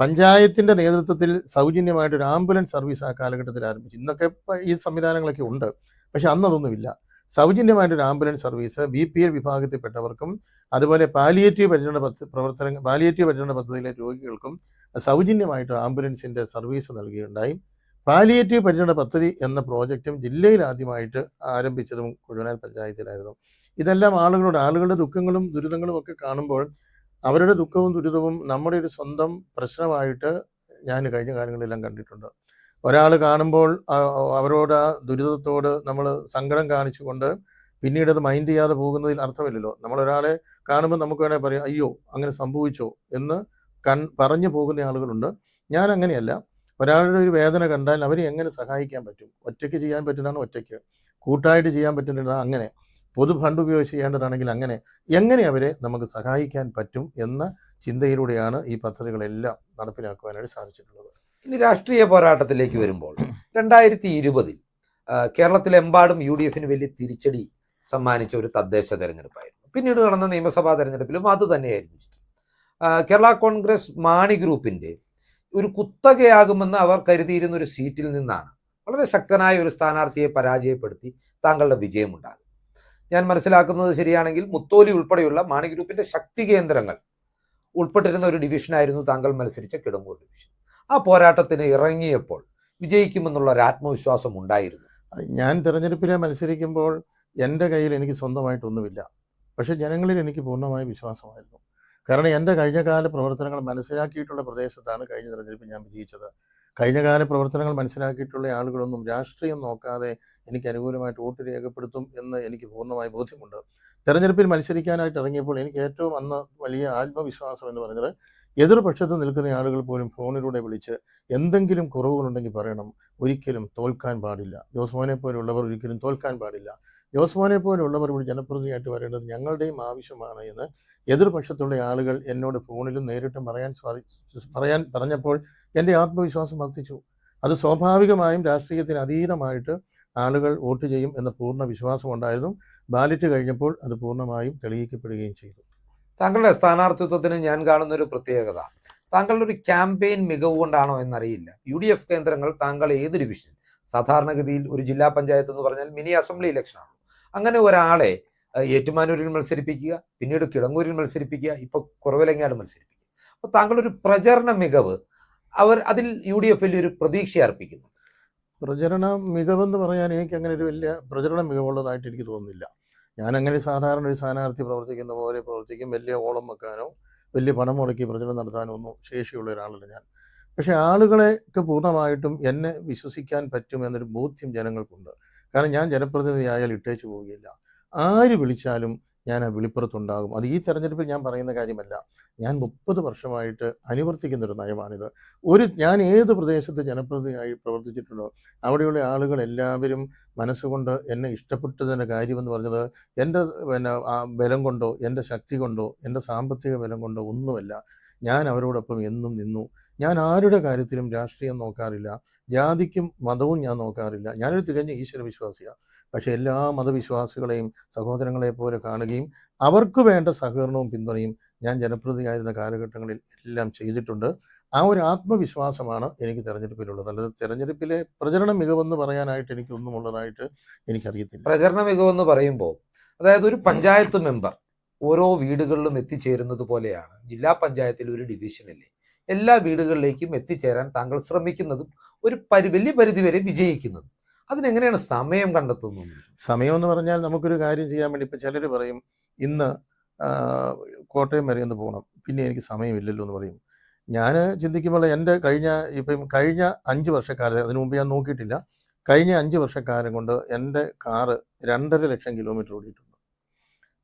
പഞ്ചായത്തിന്റെ നേതൃത്വത്തിൽ സൗജന്യമായിട്ടൊരു ആംബുലൻസ് സർവീസ് ആ കാലഘട്ടത്തിൽ ആരംഭിച്ചു. ഇന്നൊക്കെ ഈ സംവിധാനങ്ങളൊക്കെ ഉണ്ട്. പക്ഷെ അന്ന് അതൊന്നുമില്ല സൗജന്യമായിട്ടൊരു ambulance service B P L വിഭാഗത്തിൽപ്പെട്ടവർക്കും അതുപോലെ പാലിയേറ്റീവ് പരിചരണ പദ്ധതി പ്രവർത്തന പാലിയേറ്റീവ് പരിചരണ പദ്ധതിയിലെ രോഗികൾക്കും സൗജന്യമായിട്ട് ആംബുലൻസിന്റെ സർവീസ് നൽകുകയുണ്ടായി. പാലിയേറ്റീവ് പരിചരണ പദ്ധതി എന്ന പ്രോജക്റ്റും ജില്ലയിൽ ആദ്യമായിട്ട് ആരംഭിച്ചതും കുഴുവനാൽ പഞ്ചായത്തിലായിരുന്നു. ഇതെല്ലാം ആളുകളുടെ ആളുകളുടെ ദുഃഖങ്ങളും ദുരിതങ്ങളും ഒക്കെ കാണുമ്പോൾ അവരുടെ ദുഃഖവും ദുരിതവും നമ്മുടെ ഒരു സ്വന്തം പ്രശ്നമായിട്ട് ഞാൻ കഴിഞ്ഞ കാലങ്ങളിലെല്ലാം കണ്ടിട്ടുണ്ട്. ഒരാൾ കാണുമ്പോൾ അവരോട് ആ ദുരിതത്തോട് നമ്മൾ സങ്കടം കാണിച്ചുകൊണ്ട് പിന്നീട് അത് മൈൻഡ് ചെയ്യാതെ പോകുന്നതിൽ അർത്ഥമില്ലല്ലോ. നമ്മൾ ഒരാളെ കാണുമ്പോൾ നമുക്ക് വേണേൽ പറയാം അയ്യോ അങ്ങനെ സംഭവിച്ചോ എന്ന് കൺ പറഞ്ഞു പോകുന്ന ആളുകളുണ്ട്. ഞാൻ അങ്ങനെയല്ല. ഒരാളുടെ ഒരു വേദന കണ്ടാൽ അവരെ എങ്ങനെ സഹായിക്കാൻ പറ്റും? ഒറ്റയ്ക്ക് ചെയ്യാൻ പറ്റുന്നതാണ് ഒറ്റയ്ക്ക്. കൂട്ടായിട്ട് ചെയ്യാൻ പറ്റുന്നതാണ് അങ്ങനെ. പൊതു ഫണ്ട് ഉപയോഗിച്ച് ചെയ്യേണ്ടതാണെങ്കിൽ അങ്ങനെ. എങ്ങനെ അവരെ നമുക്ക് സഹായിക്കാൻ പറ്റും എന്ന ചിന്തയിലൂടെയാണ് ഈ പദ്ധതികളെല്ലാം നടപ്പിലാക്കുവാനായിട്ട് സാധിച്ചിട്ടുള്ളത്.
ഇനി രാഷ്ട്രീയ പോരാട്ടത്തിലേക്ക് വരുമ്പോൾ രണ്ടായിരത്തി ഇരുപതിൽ കേരളത്തിലെമ്പാടും യു ഡി എഫിന് വലിയ തിരിച്ചടി സമ്മാനിച്ച ഒരു തദ്ദേശ തെരഞ്ഞെടുപ്പായിരുന്നു. പിന്നീട് നടന്ന നിയമസഭാ തെരഞ്ഞെടുപ്പിലും അത് തന്നെയായിരുന്നു കേരള കോൺഗ്രസ് മാണി ഗ്രൂപ്പിന്റെ ഒരു കുത്തകയാകുമെന്ന് അവർ കരുതിയിരുന്ന ഒരു സീറ്റിൽ നിന്നാണ് വളരെ ശക്തനായ ഒരു സ്ഥാനാർത്ഥിയെ പരാജയപ്പെടുത്തി താങ്കളുടെ വിജയമുണ്ടാകും ഞാൻ മനസ്സിലാക്കുന്നത് ശരിയാണെങ്കിൽ മുത്തോലി ഉൾപ്പെടെയുള്ള മാണി ഗ്രൂപ്പിന്റെ ശക്തി കേന്ദ്രങ്ങൾ ഉൾപ്പെട്ടിരുന്ന ഒരു ഡിവിഷനായിരുന്നു താങ്കൾ മത്സരിച്ച കിടങ്ങൂർ ഡിവിഷൻ. ആ പോരാട്ടത്തിന് ഇറങ്ങിയപ്പോൾ വിജയിക്കുമെന്നുള്ള ഒരു ആത്മവിശ്വാസം ഉണ്ടായിരുന്നു.
ഞാൻ തിരഞ്ഞെടുപ്പിൽ മത്സരിക്കുമ്പോൾ എന്റെ കയ്യിൽ എനിക്ക് സ്വന്തമായിട്ടൊന്നുമില്ല. പക്ഷെ ജനങ്ങളിൽ എനിക്ക് പൂർണമായ വിശ്വാസമായിരുന്നു. കാരണം എന്റെ കഴിഞ്ഞകാല പ്രവർത്തനങ്ങൾ മനസ്സിലാക്കിയിട്ടുള്ള പ്രദേശത്താണ് കഴിഞ്ഞ തിരഞ്ഞെടുപ്പ് ഞാൻ വിജയിച്ചത്. കഴിഞ്ഞകാല പ്രവർത്തനങ്ങൾ മനസ്സിലാക്കിയിട്ടുള്ള ആളുകളൊന്നും രാഷ്ട്രീയം നോക്കാതെ എനിക്ക് അനുകൂലമായിട്ട് വോട്ട് രേഖപ്പെടുത്തും എന്ന് എനിക്ക് പൂർണമായി ബോധ്യമുണ്ട്. തെരഞ്ഞെടുപ്പിൽ മത്സരിക്കാനായിട്ട് ഇറങ്ങിയപ്പോൾ എനിക്ക് ഏറ്റവും അന്ന് വലിയ ആത്മവിശ്വാസം എന്ന് പറഞ്ഞത് എതിർപക്ഷത്ത് നിൽക്കുന്ന ആളുകൾ പോലും ഫോണിലൂടെ വിളിച്ച് എന്തെങ്കിലും കുറവുകളുണ്ടെങ്കിൽ പറയണം. ഒരിക്കലും തോൽക്കാൻ പാടില്ല. ജോസ്മോനെ പോലുള്ളവർ ഒരിക്കലും തോൽക്കാൻ പാടില്ല. ജോസ്മോനെ പോലുള്ളവർ ഇവിടെ ജനപ്രതിനിധിയായിട്ട് വരേണ്ടത് ഞങ്ങളുടെയും ആവശ്യമാണ് എന്ന് എതിർപക്ഷത്തുള്ള ആളുകൾ എന്നോട് ഫോണിലും നേരിട്ടും പറയാൻ സ്വാധീ പറയാൻ പറഞ്ഞപ്പോൾ എന്റെ ആത്മവിശ്വാസം വർദ്ധിച്ചു. അത് സ്വാഭാവികമായും രാഷ്ട്രീയത്തിന് അതീതമായിട്ട് ആളുകൾ വോട്ട് ചെയ്യും എന്ന പൂർണ വിശ്വാസം ഉണ്ടായിരുന്നു. ബാലറ്റ് കഴിഞ്ഞപ്പോൾ അത് പൂർണമായും തെളിയിക്കപ്പെടുകയും ചെയ്തു.
താങ്കളുടെ സ്ഥാനാർത്ഥിത്വത്തിന് ഞാൻ കാണുന്ന ഒരു പ്രത്യേകത താങ്കളുടെ ഒരു ക്യാമ്പയിൻ മികവ് കൊണ്ടാണോ എന്നറിയില്ല. യു ഡി എഫ് കേന്ദ്രങ്ങൾ താങ്കൾ ഏത് ഡിവിഷൻ? സാധാരണഗതിയിൽ ഒരു ജില്ലാ പഞ്ചായത്ത് എന്ന് പറഞ്ഞാൽ മിനി അസംബ്ലി ഇലക്ഷനാണ്. അങ്ങനെ ഒരാളെ ഏറ്റുമാനൂരിൽ മത്സരിപ്പിക്കുക പിന്നീട് കിടങ്ങൂരിൽ മത്സരിപ്പിക്കുക ഇപ്പൊ കുറവിലങ്ങാട് മത്സരിപ്പിക്കുക. അപ്പൊ താങ്കളൊരു പ്രചരണ മികവ് അവർ അതിൽ യു ഡി എഫിൽ ഒരു പ്രതീക്ഷ അർപ്പിക്കുന്നു
പ്രചരണ മികവെന്ന് പറയാൻ എനിക്ക് അങ്ങനെ ഒരു വലിയ പ്രചരണ മികവുള്ളതായിട്ട് എനിക്ക് തോന്നുന്നില്ല. ഞാൻ അങ്ങനെ സാധാരണ ഒരു സ്ഥാനാർത്ഥി പ്രവർത്തിക്കുന്ന പോലെ പ്രവർത്തിക്കും വലിയ ഓളം വെക്കാനോ വലിയ പണം മുടക്കി പ്രചരണം നടത്താനോ ഒന്നും ശേഷിയുള്ള ഒരാളല്ല ഞാൻ. പക്ഷേ ആളുകളെയൊക്കെ പൂർണമായിട്ടും എന്നെ വിശ്വസിക്കാൻ പറ്റും എന്നൊരു ബോധ്യം ജനങ്ങൾക്കുണ്ട്. കാരണം ഞാൻ ജനപ്രതിനിധിയായാൽ ഇട്ടേച്ചു പോവുകയില്ല. ആര് വിളിച്ചാലും ഞാൻ ആ വിളിപ്പുറത്തുണ്ടാകും. അത് ഈ തെരഞ്ഞെടുപ്പിൽ ഞാൻ പറയുന്ന കാര്യമല്ല. ഞാൻ മുപ്പത് വർഷമായിട്ട് അനുവർത്തിക്കുന്ന ഒരു നയമാണിത്. ഒരു ഞാൻ ഏത് പ്രദേശത്ത് ജനപ്രതിനിധിയായി പ്രവർത്തിച്ചിട്ടുണ്ടോ അവിടെയുള്ള ആളുകൾ എല്ലാവരും മനസ്സുകൊണ്ട് എന്നെ ഇഷ്ടപ്പെട്ടതിന്റെ കാര്യമെന്ന് പറഞ്ഞത് എന്റെ പിന്നെ ബലം കൊണ്ടോ എന്റെ ശക്തി കൊണ്ടോ എന്റെ സാമ്പത്തിക ബലം കൊണ്ടോ ഒന്നുമല്ല. ഞാൻ അവരോടൊപ്പം എന്നും നിന്നു. ഞാൻ ആരുടെ കാര്യത്തിലും രാഷ്ട്രീയം നോക്കാറില്ല. ജാതിക്കും മതവും ഞാൻ നോക്കാറില്ല. ഞാനൊരു തികഞ്ഞ ഈശ്വര വിശ്വാസിയാണ് പക്ഷേ എല്ലാ മതവിശ്വാസികളെയും സഹോദരങ്ങളെ പോലെ കാണുകയും അവർക്ക് വേണ്ട സഹകരണവും പിന്തുണയും ഞാൻ ജനപ്രതിയായിരുന്ന കാലഘട്ടങ്ങളിൽ എല്ലാം ചെയ്തിട്ടുണ്ട്. ആ ഒരു ആത്മവിശ്വാസമാണ് എനിക്ക് തെരഞ്ഞെടുപ്പിലുള്ളത്. അല്ലാതെ തെരഞ്ഞെടുപ്പിലെ പ്രചരണ മികവെന്ന് പറയാനായിട്ട് എനിക്കൊന്നും ഉള്ളതായിട്ട് എനിക്കറിയത്തില്ല.
പ്രചരണ മികവെന്ന് പറയുമ്പോൾ അതായത് ഒരു പഞ്ചായത്ത് മെമ്പർ ഓരോ വീടുകളിലും എത്തിച്ചേരുന്നത് പോലെയാണ്. ജില്ലാ പഞ്ചായത്തിൽ ഒരു ഡിവിഷനിലെ എല്ലാ വീടുകളിലേക്കും എത്തിച്ചേരാൻ താങ്കൾ ശ്രമിക്കുന്നതും ഒരു പരി വലിയ പരിധി വരെ വിജയിക്കുന്നതും. അതിനെങ്ങനെയാണ് സമയം കണ്ടെത്തുന്നത്?
സമയം എന്ന് പറഞ്ഞാൽ നമുക്കൊരു കാര്യം ചെയ്യാൻ വേണ്ടി ഇപ്പം ചിലർ പറയും ഇന്ന് കോട്ടയം വരെ ഒന്ന് പോകണം പിന്നെ എനിക്ക് സമയമില്ലല്ലോ എന്ന് പറയും. ഞാൻ ചിന്തിക്കുമ്പോൾ എന്റെ കഴിഞ്ഞ ഇപ്പം കഴിഞ്ഞ അഞ്ച് വർഷക്കാലം അതിനു മുമ്പ് ഞാൻ നോക്കിയിട്ടില്ല. കഴിഞ്ഞ അഞ്ച് വർഷക്കാലം കൊണ്ട് എന്റെ കാറ് രണ്ടര ലക്ഷം കിലോമീറ്റർ ഓടിയിട്ടുണ്ട്.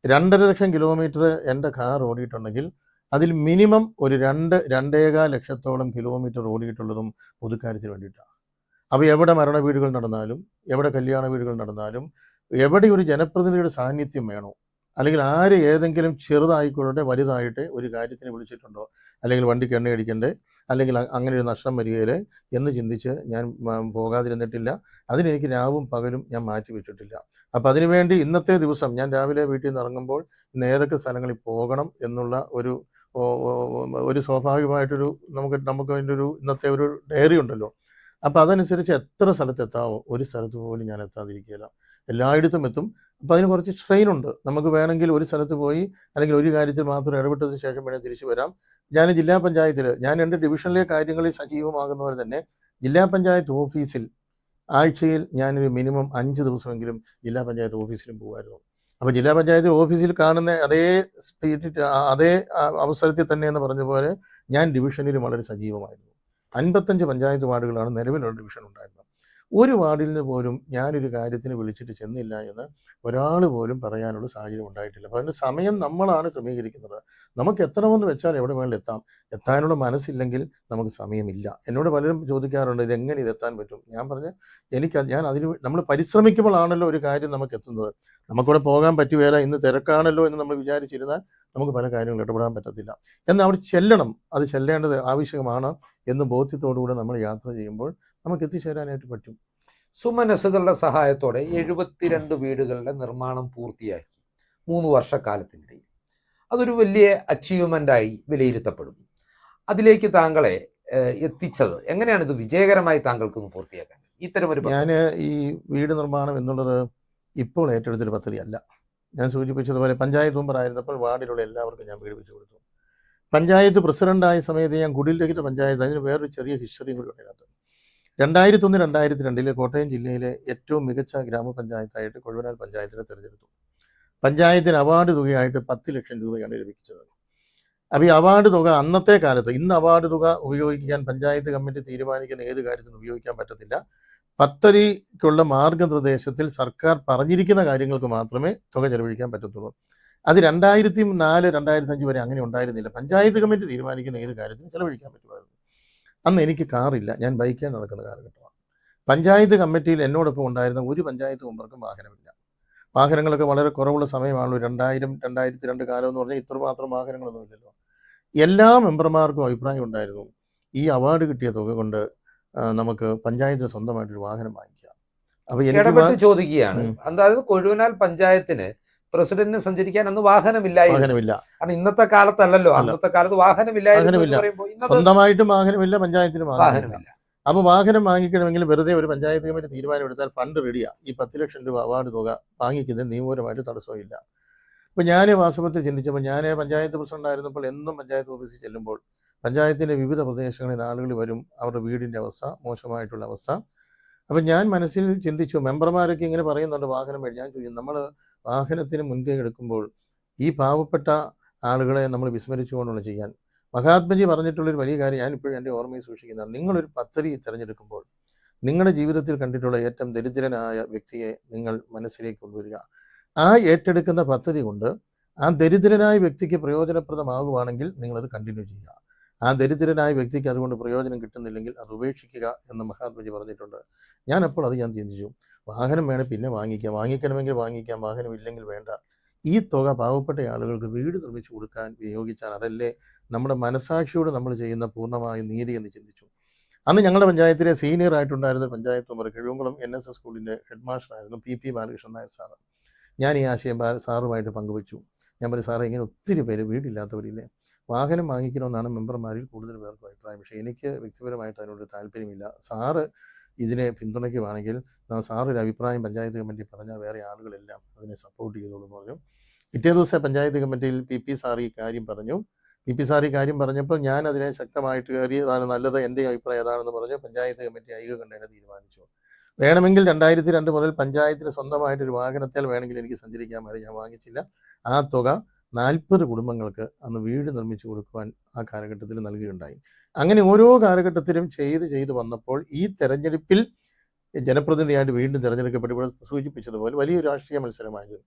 രണ്ടര ലക്ഷം കിലോമീറ്റർ എന്റെ കാർ ഓടിയിട്ടുണ്ടെങ്കിൽ അതിൽ മിനിമം ഒരു രണ്ട് രണ്ടേകാൽ ലക്ഷത്തോളം കിലോമീറ്റർ ഓടിയിട്ടുള്ളതും പുതുക്കാര്യത്തിന് വേണ്ടിയിട്ടാണ്. അപ്പോൾ എവിടെ മരണ വീടുകൾ നടന്നാലും എവിടെ കല്യാണ വീടുകൾ നടന്നാലും എവിടെ ഒരു ജനപ്രതിനിധിയുടെ സാന്നിധ്യം വേണോ അല്ലെങ്കിൽ ആര് ഏതെങ്കിലും ചെറുതായിക്കൊള്ളട്ടെ വലുതായിട്ട് ഒരു കാര്യത്തിന് വിളിച്ചിട്ടുണ്ടോ അല്ലെങ്കിൽ വണ്ടിക്ക് എണ്ണ അടിക്കണ്ടേ അല്ലെങ്കിൽ അങ്ങനെ ഒരു നഷ്ടം വരികയില്ലേ എന്ന് ചിന്തിച്ച് ഞാൻ പോകാതിരുന്നിട്ടില്ല. അതിനെനിക്ക് രാവും പകലും ഞാൻ മാറ്റി വെച്ചിട്ടില്ല. അപ്പം അതിനുവേണ്ടി ഇന്നത്തെ ദിവസം ഞാൻ രാവിലെ വീട്ടിൽ നിന്ന് ഇറങ്ങുമ്പോൾ ഇന്ന് ഏതൊക്കെ സ്ഥലങ്ങളിൽ പോകണം എന്നുള്ള ഒരു ഒരു സ്വാഭാവികമായിട്ടൊരു നമുക്ക് നമുക്ക് അതിന്റെ ഒരു ഇന്നത്തെ ഒരു ഡയറി ഉണ്ടല്ലോ. അപ്പോൾ അതനുസരിച്ച് എത്ര സ്ഥലത്ത് എത്താമോ ഒരു സ്ഥലത്ത് പോലും ഞാൻ എത്താതിരിക്കുകയില്ല. എല്ലായിടത്തും എത്തും. അപ്പോൾ അതിന് കുറച്ച് സ്ട്രെയിൻ ഉണ്ട്. നമുക്ക് വേണമെങ്കിൽ ഒരു സ്ഥലത്ത് പോയി അല്ലെങ്കിൽ ഒരു കാര്യത്തിൽ മാത്രം ഇടപെട്ടതിന് ശേഷം വേണേൽ തിരിച്ചു വരാം. ഞാൻ ജില്ലാ പഞ്ചായത്തിൽ ഞാൻ എന്റെ ഡിവിഷനിലെ കാര്യങ്ങളിൽ സജീവമാകുന്നവർ തന്നെ ജില്ലാ പഞ്ചായത്ത് ഓഫീസിൽ ആഴ്ചയിൽ ഞാനൊരു മിനിമം അഞ്ച് ദിവസമെങ്കിലും ജില്ലാ പഞ്ചായത്ത് ഓഫീസിലും പോകുമായിരുന്നു. അപ്പോൾ ജില്ലാ പഞ്ചായത്ത് ഓഫീസിൽ കാണുന്ന അതേ സ്പിരിറ്റ് അതേ അവസരത്തിൽ തന്നെ എന്ന് പറഞ്ഞ പോലെ ഞാൻ ഡിവിഷനിൽ വളരെ സജീവമായിരുന്നു. അൻപത്തഞ്ച് പഞ്ചായത്ത് വാർഡുകളാണ് നിലവിലുള്ള ഡിവിഷൻ ഉണ്ടായിരുന്നത്. ഒരു വാർഡിൽ നിന്ന് പോലും ഞാനൊരു കാര്യത്തിന് വിളിച്ചിട്ട് ചെന്നില്ല എന്ന് ഒരാൾ പോലും പറയാനുള്ള സാഹചര്യം ഉണ്ടായിട്ടില്ല. അപ്പോൾ അതിന്റെ സമയം നമ്മളാണ് ക്രമീകരിക്കുന്നത്. നമുക്ക് എത്തണമെന്ന് വെച്ചാൽ എവിടെ വേണമെങ്കിലും എത്താം. എത്താനുള്ള മനസ്സില്ലെങ്കിൽ നമുക്ക് സമയമില്ല. എന്നോട് പലരും ചോദിക്കാറുണ്ട് ഇതെങ്ങനെ എങ്ങനെ ഇത് എത്താൻ പറ്റും? ഞാൻ പറഞ്ഞ എനിക്ക് ഞാൻ അതിന് നമ്മൾ പരിശ്രമിക്കുമ്പോഴാണല്ലോ ഒരു കാര്യം നമുക്ക് എത്തുന്നത്. നമുക്കിവിടെ പോകാൻ പറ്റുകയില്ല ഇന്ന് തിരക്കാണല്ലോ എന്ന് നമ്മൾ വിചാരിച്ചിരുന്നാൽ നമുക്ക് പല കാര്യങ്ങളും ഇടപെടാൻ പറ്റത്തില്ല. എന്നാൽ അവിടെ ചെല്ലണം. അത് ചെല്ലേണ്ടത് ആവശ്യമാണ്. എന്ന് ബോധ്യത്തോടുകൂടെ നമ്മൾ യാത്ര ചെയ്യുമ്പോൾ നമുക്ക് എത്തിച്ചേരാനായിട്ട് പറ്റും.
സുമനസ്സുകളുടെ സഹായത്തോടെ എഴുപത്തിരണ്ട് വീടുകളുടെ നിർമ്മാണം പൂർത്തിയാക്കി മൂന്ന് വർഷക്കാലത്തിനിടയിൽ. അതൊരു വലിയ അച്ചീവ്മെന്റായി വിലയിരുത്തപ്പെടുന്നു. അതിലേക്ക് താങ്കളെ എത്തിച്ചത് എങ്ങനെയാണ്? ഇത് വിജയകരമായി താങ്കൾക്കൊന്ന് പൂർത്തിയാക്കാൻ. ഇത്തരമൊരു ഒരു
ഞാൻ ഈ വീട് നിർമ്മാണം എന്നുള്ളത് ഇപ്പോൾ ഏറ്റെടുത്തൊരു പദ്ധതിയല്ല. ഞാൻ സൂചിപ്പിച്ചതുപോലെ പഞ്ചായത്ത് മെമ്പർ ആയിരുന്നപ്പോൾ വാർഡിലുള്ള എല്ലാവർക്കും ഞാൻ വീട് വെച്ചു കൊടുത്തു. പഞ്ചായത്ത് പ്രസിഡന്റായ സമയത്ത് ഞാൻ കുടിൽരഹിത പഞ്ചായത്ത് അതിന് വേറൊരു ചെറിയ ഹിസ്റ്ററിയും കൂടി ഉണ്ട് അതിനകത്ത് രണ്ടായിരത്തി ഒന്ന് രണ്ടായിരത്തി രണ്ടിലെ കോട്ടയം ജില്ലയിലെ ഏറ്റവും മികച്ച ഗ്രാമപഞ്ചായത്തായിട്ട് കൊഴുവനാൽ പഞ്ചായത്തിനെ തിരഞ്ഞെടുത്തു. പഞ്ചായത്തിന് അവാർഡ് തുകയായിട്ട് പത്ത് ലക്ഷം രൂപയാണ് ലഭിച്ചത്. അപ്പോൾ ഈ അവാർഡ് തുക അന്നത്തെ കാലത്ത് ഇന്ന് അവാർഡ് തുക ഉപയോഗിക്കാൻ പഞ്ചായത്ത് കമ്മിറ്റി തീരുമാനിക്കുന്ന ഏത് കാര്യത്തിനും ഉപയോഗിക്കാൻ പറ്റത്തില്ല. പത്തരിക്കുള്ള മാർഗനിർദ്ദേശത്തിൽ സർക്കാർ പറഞ്ഞിരിക്കുന്ന കാര്യങ്ങൾക്ക് മാത്രമേ തുക ചെലവഴിക്കാൻ പറ്റത്തുള്ളൂ. അത് രണ്ടായിരത്തി നാല് രണ്ടായിരത്തി അഞ്ച് വരെ അങ്ങനെ ഉണ്ടായിരുന്നില്ല. പഞ്ചായത്ത് കമ്മിറ്റി തീരുമാനിക്കുന്ന ഏത് കാര്യത്തിനും ചെലവഴിക്കാൻ പറ്റുമായിരുന്നു. അന്ന് എനിക്ക് കാറില്ല. ഞാൻ ബൈക്കിൽ നടക്കുന്ന കാലഘട്ടമാണ്. പഞ്ചായത്ത് കമ്മിറ്റിയിൽ എന്നോടൊപ്പം ഉണ്ടായിരുന്ന ഒരു പഞ്ചായത്ത് മെമ്പർക്കും വാഹനമില്ല. വാഹനങ്ങളൊക്കെ വളരെ കുറവുള്ള സമയമാണല്ലോ. രണ്ടായിരം രണ്ടായിരത്തി രണ്ട് കാലം എന്ന് പറഞ്ഞാൽ ഇത്രമാത്രം വാഹനങ്ങളൊന്നും ഇല്ലല്ലോ. എല്ലാ മെമ്പർമാർക്കും അഭിപ്രായം ഉണ്ടായിരുന്നു. ഈ അവാർഡ് കിട്ടിയ തുക കൊണ്ട് നമുക്ക് പഞ്ചായത്തിന് സ്വന്തമായിട്ടൊരു വാഹനം വാങ്ങിക്കാം. അപ്പൊ എനിക്ക്
ചോദിക്കുകയാണ്. അതായത് കൊഴുവനാൽ പഞ്ചായത്തിന് പ്രസിഡന്റിന് സഞ്ചരിക്കാൻ അന്ന് വാഹനമില്ലായിരുന്നു.
വാഹനമില്ല.
കാരണം ഇന്നത്തെ കാലത്തല്ലല്ലോ അന്നത്തെ കാലത്ത് വാഹനമില്ലായിരുന്നു
വാഹനമില്ല. സ്വന്തമായിട്ടും വാഹനമില്ല പഞ്ചായത്തിനും വാഹനമില്ല.
അപ്പൊ
അപ്പോൾ വാഹനം വാങ്ങിക്കണമെങ്കിൽ വെറുതെ ഒരു പഞ്ചായത്ത് കമ്മിറ്റി തീരുമാനം എടുത്താൽ ഫണ്ട് റെഡിയാ. ഈ പത്ത് ലക്ഷം രൂപ അവാർഡ് തുക വാങ്ങിക്കുന്നതിന് നിയമപരമായിട്ട് തടസ്സമില്ല. ഇപ്പോൾ ഞാൻ വാസ്തവത്തിൽ ചിന്തിച്ചപ്പോൾ ഞാൻ പഞ്ചായത്ത് പ്രസിഡന്റായിരുന്നപ്പോൾ എന്നും പഞ്ചായത്ത് ഓഫീസിൽ ചെല്ലുമ്പോൾ പഞ്ചായത്തിന്റെ വിവിധ പ്രദേശങ്ങളിൽ ആളുകൾ വരും. അവരുടെ വീടിന്റെ അവസ്ഥ മോശമായിട്ടുള്ള അവസ്ഥ. അപ്പം ഞാൻ മനസ്സിൽ ചിന്തിച്ചു മെമ്പർമാരൊക്കെ ഇങ്ങനെ പറയുന്നുണ്ട് വാഹനം വഴി ഞാൻ ചോദിക്കും നമ്മൾ വാഹനത്തിന് മുൻകൈ എടുക്കുമ്പോൾ ഈ പാവപ്പെട്ട ആളുകളെ നമ്മൾ വിസ്മരിച്ചുകൊണ്ടുള്ള ചെയ്യാൻ? മഹാത്മജി പറഞ്ഞിട്ടുള്ളൊരു വലിയ കാര്യം ഞാനിപ്പോഴും എന്റെ ഓർമ്മയിൽ സൂക്ഷിക്കുന്നതാണ് നിങ്ങളൊരു പദ്ധതി തിരഞ്ഞെടുക്കുമ്പോൾ നിങ്ങളുടെ ജീവിതത്തിൽ കണ്ടിട്ടുള്ള ഏറ്റവും ദരിദ്രനായ വ്യക്തിയെ നിങ്ങൾ മനസ്സിലേക്ക് കൊണ്ടുവരിക. ആ ഏറ്റെടുക്കുന്ന പദ്ധതി കൊണ്ട് ആ ദരിദ്രനായ വ്യക്തിക്ക് പ്രയോജനപ്രദമാകുവാണെങ്കിൽ നിങ്ങളത് കണ്ടിന്യൂ ചെയ്യുക. ആ ദരിദ്രനായ വ്യക്തിക്ക് അതുകൊണ്ട് പ്രയോജനം കിട്ടുന്നില്ലെങ്കിൽ അത് ഉപേക്ഷിക്കുക എന്ന് മഹാത്മജി പറഞ്ഞിട്ടുണ്ട്. ഞാൻ അപ്പോൾ അത് ഞാൻ ചിന്തിച്ചു. വാഹനം വേണേൽ പിന്നെ വാങ്ങിക്കാം. വാങ്ങിക്കണമെങ്കിൽ വാങ്ങിക്കാം. വാഹനം ഇല്ലെങ്കിൽ വേണ്ട. ഈ തുക പാവപ്പെട്ട ആളുകൾക്ക് വീട് നിർമ്മിച്ചു കൊടുക്കാൻ വിനിയോഗിച്ചാൽ അതല്ലേ നമ്മുടെ മനസാക്ഷിയോട് നമ്മൾ ചെയ്യുന്ന പൂർണമായ നീതി എന്ന് ചിന്തിച്ചു. അന്ന് ഞങ്ങളുടെ പഞ്ചായത്തിലെ senior ആയിട്ടുണ്ടായിരുന്ന panchayat member Kizhavumkulam N S S സ്കൂളിന്റെ head മാസ്റ്ററായിരുന്നു P P Balakrishnan Nair sir. ഞാൻ ഈ ആശയം സാറുമായിട്ട് പങ്കുവച്ചു. ഞാൻ പറയും സാറേ ഇങ്ങനെ ഒത്തിരി പേര് വീടില്ലാത്തവരില്ലേ? വാഹനം വാങ്ങിക്കണമെന്നാണ് മെമ്പർമാരിൽ കൂടുതൽ പേർക്കും അഭിപ്രായം. പക്ഷേ എനിക്ക് വ്യക്തിപരമായിട്ട് അതിനോട് താല്പര്യമില്ല. സാറ് ഇതിനെ പിന്തുണയ്ക്കുവാണെങ്കിൽ സാറൊരു അഭിപ്രായം പഞ്ചായത്ത് കമ്മിറ്റി പറഞ്ഞാൽ വേറെ ആളുകളെല്ലാം അതിനെ സപ്പോർട്ട് ചെയ്തോളൂ പറഞ്ഞു. പിറ്റേ ദിവസം പഞ്ചായത്ത് കമ്മിറ്റിയിൽ പി പി സാർ ഈ കാര്യം പറഞ്ഞു. പി പി സാർ ഈ കാര്യം പറഞ്ഞപ്പോൾ ഞാൻ അതിനെ ശക്തമായിട്ട് കയറി അതാണ് നല്ലത് എന്റെ അഭിപ്രായം അതാണെന്ന് പറഞ്ഞു പഞ്ചായത്ത് കമ്മിറ്റി ഐകകണ്ഠേന തീരുമാനിച്ചു. വേണമെങ്കിൽ രണ്ടായിരത്തി രണ്ട് മുതൽ പഞ്ചായത്തിന് സ്വന്തമായിട്ട് ഒരു വാഹനത്തിൽ വേണമെങ്കിൽ എനിക്ക് സഞ്ചരിക്കാൻ മതി ഞാൻ വാങ്ങിച്ചില്ല. ആ തുക നാൽപ്പത് കുടുംബങ്ങൾക്ക് അന്ന് വീട് നിർമ്മിച്ചു കൊടുക്കുവാൻ ആ കാലഘട്ടത്തിൽ നൽകുകയുണ്ടായി. അങ്ങനെ ഓരോ കാലഘട്ടത്തിലും ചെയ്ത് ചെയ്ത് വന്നപ്പോൾ ഈ തെരഞ്ഞെടുപ്പിൽ ജനപ്രതിനിധിയായിട്ട് വീണ്ടും തിരഞ്ഞെടുക്കപ്പെട്ടപ്പോൾ സൂചിപ്പിച്ചതുപോലെ വലിയൊരു രാഷ്ട്രീയ മത്സരമായിരുന്നു.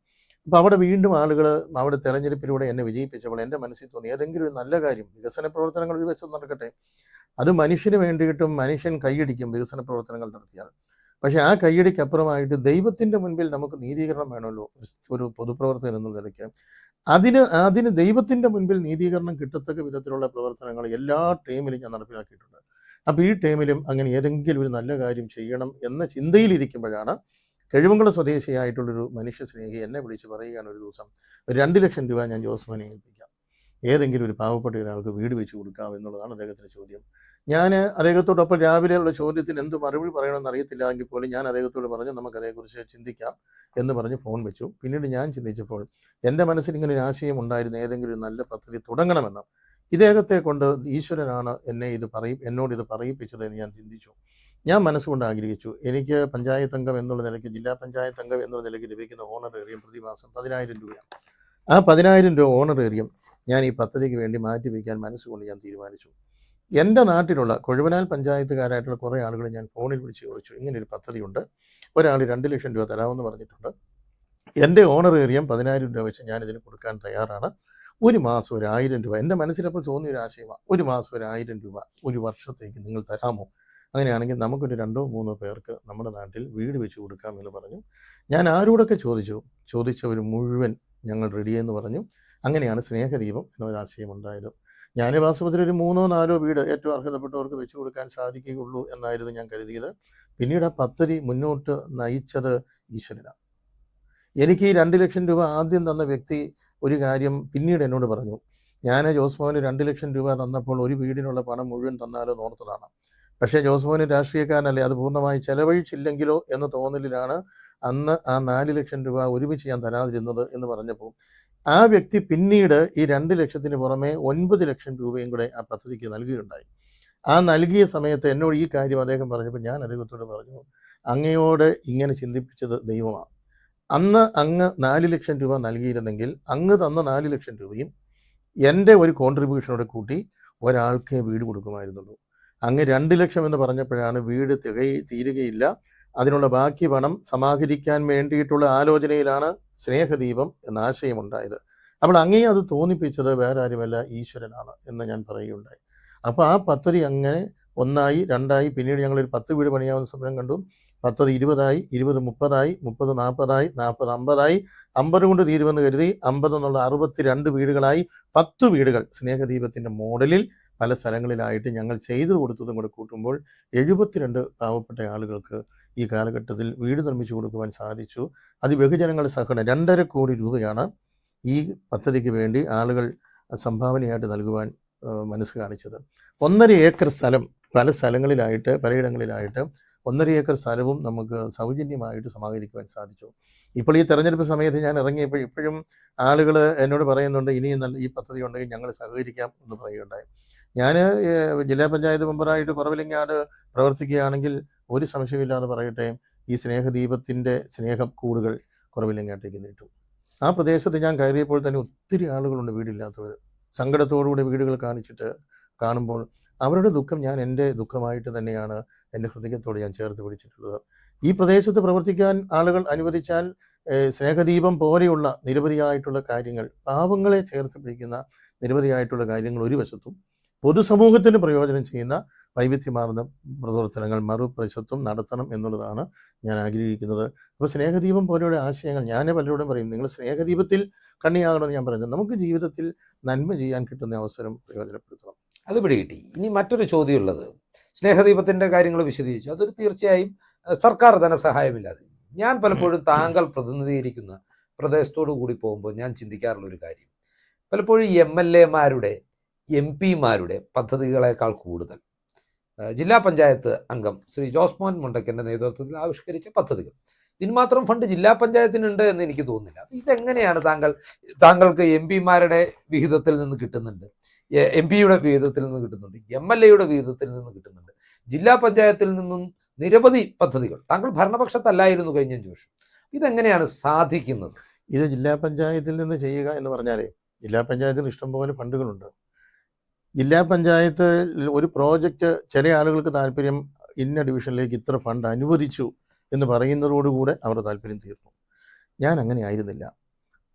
അപ്പോൾ അവിടെ വീണ്ടും ആളുകൾ അവിടെ തെരഞ്ഞെടുപ്പിലൂടെ എന്നെ വിജയിപ്പിച്ചപ്പോൾ എന്റെ മനസ്സിൽ തോന്നി ഏതെങ്കിലും ഒരു നല്ല കാര്യം വികസന പ്രവർത്തനങ്ങൾ ഒരു നടക്കട്ടെ. അത് മനുഷ്യന് വേണ്ടിയിട്ടും മനുഷ്യൻ കൈയടിക്കും വികസന പ്രവർത്തനങ്ങൾ നടത്തിയാൽ. പക്ഷേ ആ കൈയടിക്കപ്പുറമായിട്ട് ദൈവത്തിന്റെ മുൻപിൽ നമുക്ക് നീതീകരണം വേണമല്ലോ. ഒരു പൊതുപ്രവർത്തകൻ എന്നുള്ള നിലയ്ക്ക് അതിന് അതിന് ദൈവത്തിന്റെ മുൻപിൽ നീതീകരണം കിട്ടത്തക്ക വിധത്തിലുള്ള പ്രവർത്തനങ്ങൾ എല്ലാ ടീമിലും ഞാൻ നടപ്പിലാക്കിയിട്ടുണ്ട്. അപ്പോൾ ഈ ടീമിലും അങ്ങനെ ഏതെങ്കിലും ഒരു നല്ല കാര്യം ചെയ്യണം എന്ന ചിന്തയിലിരിക്കുമ്പോഴാണ് കഴിവുങ്കുള സ്വദേശിയായിട്ടുള്ളൊരു മനുഷ്യ സ്നേഹി എന്നെ വിളിച്ച് പറയുകയാണ് ഒരു ദിവസം ഒരു രണ്ട് ലക്ഷം രൂപ ഞാൻ ജോസ്മനെ ഏൽപ്പിക്കാം. ഏതെങ്കിലും ഒരു പാവപ്പെട്ട ഒരാൾക്ക് വീട് വെച്ച് കൊടുക്കാം എന്നുള്ളതാണ് അദ്ദേഹത്തിന്റെ ചോദ്യം. ഞാൻ അദ്ദേഹത്തോടൊപ്പം രാവിലെയുള്ള ചോദ്യത്തിന് എന്ത് മറുപടി പറയണമെന്ന് അറിയത്തില്ല എങ്കിൽ പോലും ഞാൻ അദ്ദേഹത്തോട് പറഞ്ഞു നമുക്ക് അതേക്കുറിച്ച് ചിന്തിക്കാം എന്ന് പറഞ്ഞ് ഫോൺ വെച്ചു. പിന്നീട് ഞാൻ ചിന്തിച്ചപ്പോൾ എന്റെ മനസ്സിൽ ഇങ്ങനെ ഒരു ആശയം ഉണ്ടായിരുന്നു ഏതെങ്കിലും ഒരു നല്ല പദ്ധതി തുടങ്ങണമെന്ന്. ഇദ്ദേഹത്തെ കൊണ്ട് ഈശ്വരനാണ് എന്നെ ഇത് പറയും എന്നോട് ഇത് പറയിപ്പിച്ചത് എന്ന് ഞാൻ ചിന്തിച്ചു. ഞാൻ മനസ്സുകൊണ്ട് ആഗ്രഹിച്ചു. എനിക്ക് പഞ്ചായത്ത് അംഗം എന്നുള്ള നിലയ്ക്ക് ജില്ലാ പഞ്ചായത്ത് അംഗം എന്നുള്ള നിലയ്ക്ക് ലഭിക്കുന്ന ഓണർ ഓണറേറിയം പ്രതിമാസം പതിനായിരം രൂപയാണ്. ആ പതിനായിരം രൂപ ഓണർ ഓണറേറിയം ഞാൻ ഈ പദ്ധതിക്ക് വേണ്ടി മാറ്റിവെക്കാൻ മനസ്സുകൊണ്ട് ഞാൻ തീരുമാനിച്ചു. എന്റെ നാട്ടിലുള്ള കൊഴുവനാൽ പഞ്ചായത്തുകാരായിട്ടുള്ള കുറേ ആളുകൾ ഞാൻ ഫോണിൽ വിളിച്ച് ചോദിച്ചു. ഇങ്ങനെ ഒരു പദ്ധതിയുണ്ട്. ഒരാൾ രണ്ട് ലക്ഷം രൂപ തരാമെന്ന് പറഞ്ഞിട്ടുണ്ട്. എന്റെ ഓണറേറിയം പതിനായിരം രൂപ വെച്ച് ഞാൻ ഇതിന് കൊടുക്കാൻ തയ്യാറാണ്. ഒരു മാസം ഒരു ആയിരം രൂപ. എന്റെ മനസ്സിലപ്പോൾ തോന്നിയ ഒരു ആശയമാണ്. ഒരു മാസം ഒരു ആയിരം രൂപ ഒരു വർഷത്തേക്ക് നിങ്ങൾ തരാമോ? അങ്ങനെയാണെങ്കിൽ നമുക്കൊരു രണ്ടോ മൂന്നോ പേർക്ക് നമ്മുടെ നാട്ടിൽ വീട് വെച്ച് കൊടുക്കാം എന്ന് പറഞ്ഞു. ഞാൻ ആരോടൊക്കെ ചോദിച്ചു? ചോദിച്ചവർ മുഴുവൻ ഞങ്ങൾ റെഡിയെന്ന് പറഞ്ഞു. അങ്ങനെയാണ് സ്നേഹദീപം എന്നൊരു ആശയം ഉണ്ടായത്. ഞാൻ വാസ്തവത്തിൽ ഒരു മൂന്നോ നാലോ വീട് ഏറ്റവും അർഹതപ്പെട്ടവർക്ക് വെച്ചു കൊടുക്കാൻ സാധിക്കുകയുള്ളൂ എന്നായിരുന്നു ഞാൻ കരുതിയത്. പിന്നീട് ആ പദ്ധതി മുന്നോട്ട് നയിച്ചത് ഈശ്വരനാണ്. എനിക്ക് ഈ രണ്ട് ലക്ഷം രൂപ ആദ്യം തന്ന വ്യക്തി ഒരു കാര്യം പിന്നീട് എന്നോട് പറഞ്ഞു. ഞാൻ ജോസ് മോഹന് രണ്ട് ലക്ഷം രൂപ തന്നപ്പോൾ ഒരു വീടിനുള്ള പണം മുഴുവൻ തന്നാലോ ഓർത്തതാണ്. പക്ഷേ ജോസ് മോഹൻ രാഷ്ട്രീയക്കാരനല്ലേ? അത് പൂർണമായി ചെലവഴിച്ചില്ലെങ്കിലോ എന്ന തോന്നലിലാണ് അന്ന് ആ നാല് ലക്ഷം രൂപ ഒരുമിച്ച് ഞാൻ തരാതിരുന്നത് എന്ന് പറഞ്ഞപ്പോൾ. ആ വ്യക്തി പിന്നീട് ഈ രണ്ട് ലക്ഷത്തിന് പുറമെ ഒൻപത് ലക്ഷം രൂപയും കൂടെ ആ പദ്ധതിക്ക് നൽകുകയുണ്ടായി. ആ നൽകിയ സമയത്ത് എന്നോട് ഈ കാര്യം അദ്ദേഹം പറഞ്ഞപ്പോൾ ഞാൻ അദ്ദേഹത്തോട് പറഞ്ഞു അങ്ങയോട് ഇങ്ങനെ ചിന്തിപ്പിച്ചത് ദൈവമാണ്. അന്ന് അങ്ങ് നാല് ലക്ഷം രൂപ നൽകിയിരുന്നെങ്കിൽ അങ്ങ് തന്ന നാല് ലക്ഷം രൂപയും എന്റെ ഒരു കോൺട്രിബ്യൂഷനോട് കൂട്ടി ഒരാൾക്കേ വീട് കൊടുക്കുമായിരുന്നുള്ളൂ. അങ്ങ് രണ്ട് ലക്ഷം എന്ന് പറഞ്ഞപ്പോഴാണ് വീട് തികയി തീരുകയില്ല. അതിനുള്ള ബാക്കി പണം സമാഹരിക്കാൻ വേണ്ടിയിട്ടുള്ള ആലോചനയിലാണ് സ്നേഹദീപം എന്ന ആശയമുണ്ടായത്. അപ്പോൾ അങ്ങേ അത് തോന്നിപ്പിച്ചത് വേറെ ആരുമല്ല ഈശ്വരനാണ് എന്ന് ഞാൻ പറയുകയുണ്ടായി. അപ്പോൾ ആ പദ്ധതി അങ്ങനെ ഒന്നായി രണ്ടായി പിന്നീട് ഞങ്ങളൊരു പത്ത് വീട് പണിയാവുന്ന സമയം കണ്ടു. പത്തത് ഇരുപതായി ഇരുപത് മുപ്പതായി മുപ്പത് നാൽപ്പതായി നാൽപ്പത് അമ്പതായി അമ്പത് കൊണ്ട് തീരുമെന്ന് കരുതി അമ്പത് എന്നുള്ള അറുപത്തി രണ്ട് വീടുകളായി പത്ത് വീടുകൾ സ്നേഹദീപത്തിന്റെ മോഡലിൽ പല സ്ഥലങ്ങളിലായിട്ട് ഞങ്ങൾ ചെയ്തു കൊടുത്തതും കൂടെ കൂട്ടുമ്പോൾ എഴുപത്തിരണ്ട് പാവപ്പെട്ട ആളുകൾക്ക് ഈ കാലഘട്ടത്തിൽ വീട് നിർമ്മിച്ചു കൊടുക്കുവാൻ സാധിച്ചു. അത് ബഹുജനങ്ങളുടെ സഹകരണം രണ്ടര കോടി രൂപയാണ് ഈ പദ്ധതിക്ക് വേണ്ടി ആളുകൾ സംഭാവനയായിട്ട് നൽകുവാൻ മനസ്സ് കാണിച്ചത്. ഒന്നര ഏക്കർ സ്ഥലം പല സ്ഥലങ്ങളിലായിട്ട് പലയിടങ്ങളിലായിട്ട് ഒന്നര ഏക്കർ സ്ഥലവും നമുക്ക് സൗജന്യമായിട്ട് സമാഹരിക്കുവാൻ സാധിച്ചു. ഇപ്പോൾ ഈ തെരഞ്ഞെടുപ്പ് സമയത്ത് ഞാൻ ഇറങ്ങിയപ്പോൾ ഇപ്പോഴും ആളുകൾ എന്നോട് പറയുന്നുണ്ട് ഇനിയും നല്ല ഈ പദ്ധതി ഉണ്ടെങ്കിൽ ഞങ്ങൾ സഹകരിക്കാം എന്ന് പറയുകയുണ്ടായി. ഞാൻ ജില്ലാ പഞ്ചായത്ത് മെമ്പറായിട്ട് കുറവിലങ്ങാട് പ്രവർത്തിക്കുകയാണെങ്കിൽ ഒരു സംശയമില്ലാതെ പറയട്ടെ ഈ സ്നേഹദീപത്തിന്റെ സ്നേഹം കൂടുതൽ കുറവിലങ്ങാട്ടേക്ക് നീട്ടു. ആ പ്രദേശത്ത് ഞാൻ കയറിയപ്പോൾ തന്നെ ഒത്തിരി ആളുകളുണ്ട് വീടില്ലാത്തവർ സങ്കടത്തോടുകൂടി വീടുകൾ കാണിച്ചിട്ട് കാണുമ്പോൾ അവരുടെ ദുഃഖം ഞാൻ എന്റെ ദുഃഖമായിട്ട് തന്നെയാണ് എന്റെ ഹൃദയത്തോട് ഞാൻ ചേർത്ത് പിടിച്ചിട്ടുള്ളത്. ഈ പ്രദേശത്ത് പ്രവർത്തിക്കാൻ ആളുകൾ അനുവദിച്ചാൽ സ്നേഹദീപം പോലെയുള്ള നിരവധിയായിട്ടുള്ള കാര്യങ്ങൾ പാവങ്ങളെ ചേർത്ത് പിടിക്കുന്ന നിരവധിയായിട്ടുള്ള കാര്യങ്ങൾ ഒരു വശത്തും പൊതുസമൂഹത്തിന് പ്രയോജനം ചെയ്യുന്ന വൈവിധ്യമാർന്ന പ്രവർത്തനങ്ങൾ മറുപ്രശത്തും നടത്തണം എന്നുള്ളതാണ് ഞാൻ ആഗ്രഹിക്കുന്നത്. അപ്പോൾ സ്നേഹദീപം പോലെയുള്ള ആശയങ്ങൾ ഞാൻ പലരോടും പറയും നിങ്ങൾ സ്നേഹദീപത്തിൽ കണ്ണിയാകണമെന്ന് ഞാൻ പറയുന്നത് നമുക്ക് ജീവിതത്തിൽ നന്മ ചെയ്യാൻ കിട്ടുന്ന അവസരം പ്രയോജനപ്പെടുത്തണം.
അത് പിടികിട്ടി. ഇനി മറ്റൊരു ചോദ്യമുള്ളത്. സ്നേഹദീപത്തിന്റെ കാര്യങ്ങൾ വിശദീകരിച്ചു. അതൊരു തീർച്ചയായും സർക്കാർ ധനസഹായമില്ലാതെ. ഞാൻ പലപ്പോഴും താങ്കൾ പ്രതിനിധീകരിക്കുന്ന പ്രദേശത്തോടു കൂടി പോകുമ്പോൾ ഞാൻ ചിന്തിക്കാറുള്ള ഒരു കാര്യം. പലപ്പോഴും എം എൽ എമാരുടെ എം പിമാരുടെ പദ്ധതികളെക്കാൾ കൂടുതൽ ജില്ലാ പഞ്ചായത്ത് അംഗം ശ്രീ ജോസ് ജോസ്മോൻ മുണ്ടയ്ക്കന്റെ നേതൃത്വത്തിൽ ആവിഷ്കരിച്ച പദ്ധതികൾ. ഇതിന് മാത്രം ഫണ്ട് ജില്ലാ പഞ്ചായത്തിനുണ്ട് എന്ന് എനിക്ക് തോന്നുന്നില്ല. ഇതെങ്ങനെയാണ് താങ്കൾ താങ്കൾക്ക് എം പിമാരുടെ വിഹിതത്തിൽ നിന്ന് കിട്ടുന്നുണ്ട്? എം പിയുടെ വിഹിതത്തിൽ നിന്ന് കിട്ടുന്നുണ്ട് എം എൽ എയുടെ വിഹിതത്തിൽ നിന്ന് കിട്ടുന്നുണ്ട്. ജില്ലാ പഞ്ചായത്തിൽ നിന്നും നിരവധി പദ്ധതികൾ താങ്കൾ ഭരണപക്ഷത്തല്ലായിരുന്നു കഴിഞ്ഞ ശേഷം ഇതെങ്ങനെയാണ് സാധിക്കുന്നത്?
ഇത് ജില്ലാ പഞ്ചായത്തിൽ നിന്ന് ചെയ്യുക എന്ന് പറഞ്ഞാലേ ജില്ലാ പഞ്ചായത്തിന് ഇഷ്ടംപോലെ ഫണ്ടുകളുണ്ട്. ജില്ലാ പഞ്ചായത്ത് ഒരു പ്രോജക്റ്റ് ചില ആളുകൾക്ക് താല്പര്യം ഇന്ന ഡിവിഷനിലേക്ക് ഇത്ര ഫണ്ട് അനുവദിച്ചു എന്ന് പറയുന്നതോടുകൂടെ അവരുടെ താല്പര്യം തീർന്നു. ഞാൻ അങ്ങനെ ആയിരുന്നില്ല.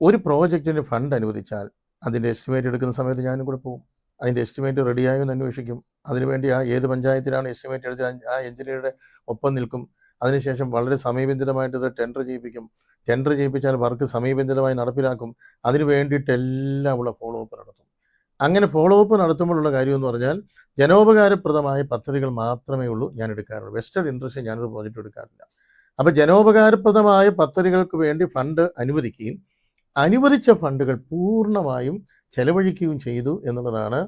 ഒരു പ്രോജക്റ്റിന് ഫണ്ട് അനുവദിച്ചാൽ അതിന്റെ എസ്റ്റിമേറ്റ് എടുക്കുന്ന സമയത്ത് ഞാനും കൂടെ പോകും. അതിന്റെ എസ്റ്റിമേറ്റ് റെഡിയായോ എന്ന് അന്വേഷിക്കും. അതിനുവേണ്ടി ആ ഏത് പഞ്ചായത്തിലാണ് എസ്റ്റിമേറ്റ് എടുത്ത് ആ എഞ്ചിനീയറുടെ ഒപ്പം നിൽക്കും. അതിനുശേഷം വളരെ സമയബന്ധിതമായിട്ട് ഇത് ടെൻഡർ ചെയ്യിപ്പിക്കും. ടെൻഡർ ചെയ്യിപ്പിച്ചാൽ വർക്ക് സമയബന്ധിതമായി നടപ്പിലാക്കും. അതിനു വേണ്ടിയിട്ടെല്ലാം ഉള്ള ഫോളോ അപ്പ് നടത്തും. അങ്ങനെ ഫോളോ അപ്പ് നടത്തുമ്പോഴുള്ള കാര്യം എന്ന് പറഞ്ഞാൽ ജനോപകാരപ്രദമായ പദ്ധതികൾ മാത്രമേ ഉള്ളൂ ഞാൻ എടുക്കാറുള്ളൂ. വെസ്റ്റഡ് ഇൻട്രസ്റ്റ് ഞാനൊരു പ്രോജക്റ്റ് എടുക്കാറില്ല. അപ്പോൾ ജനോപകാരപ്രദമായ പദ്ധതികൾക്ക് വേണ്ടി ഫണ്ട് അനുവദിക്കുകയും അനുവദിച്ച ഫണ്ടുകൾ പൂർണമായും ചെലവഴിക്കുകയും ചെയ്തു എന്നുള്ളതാണ്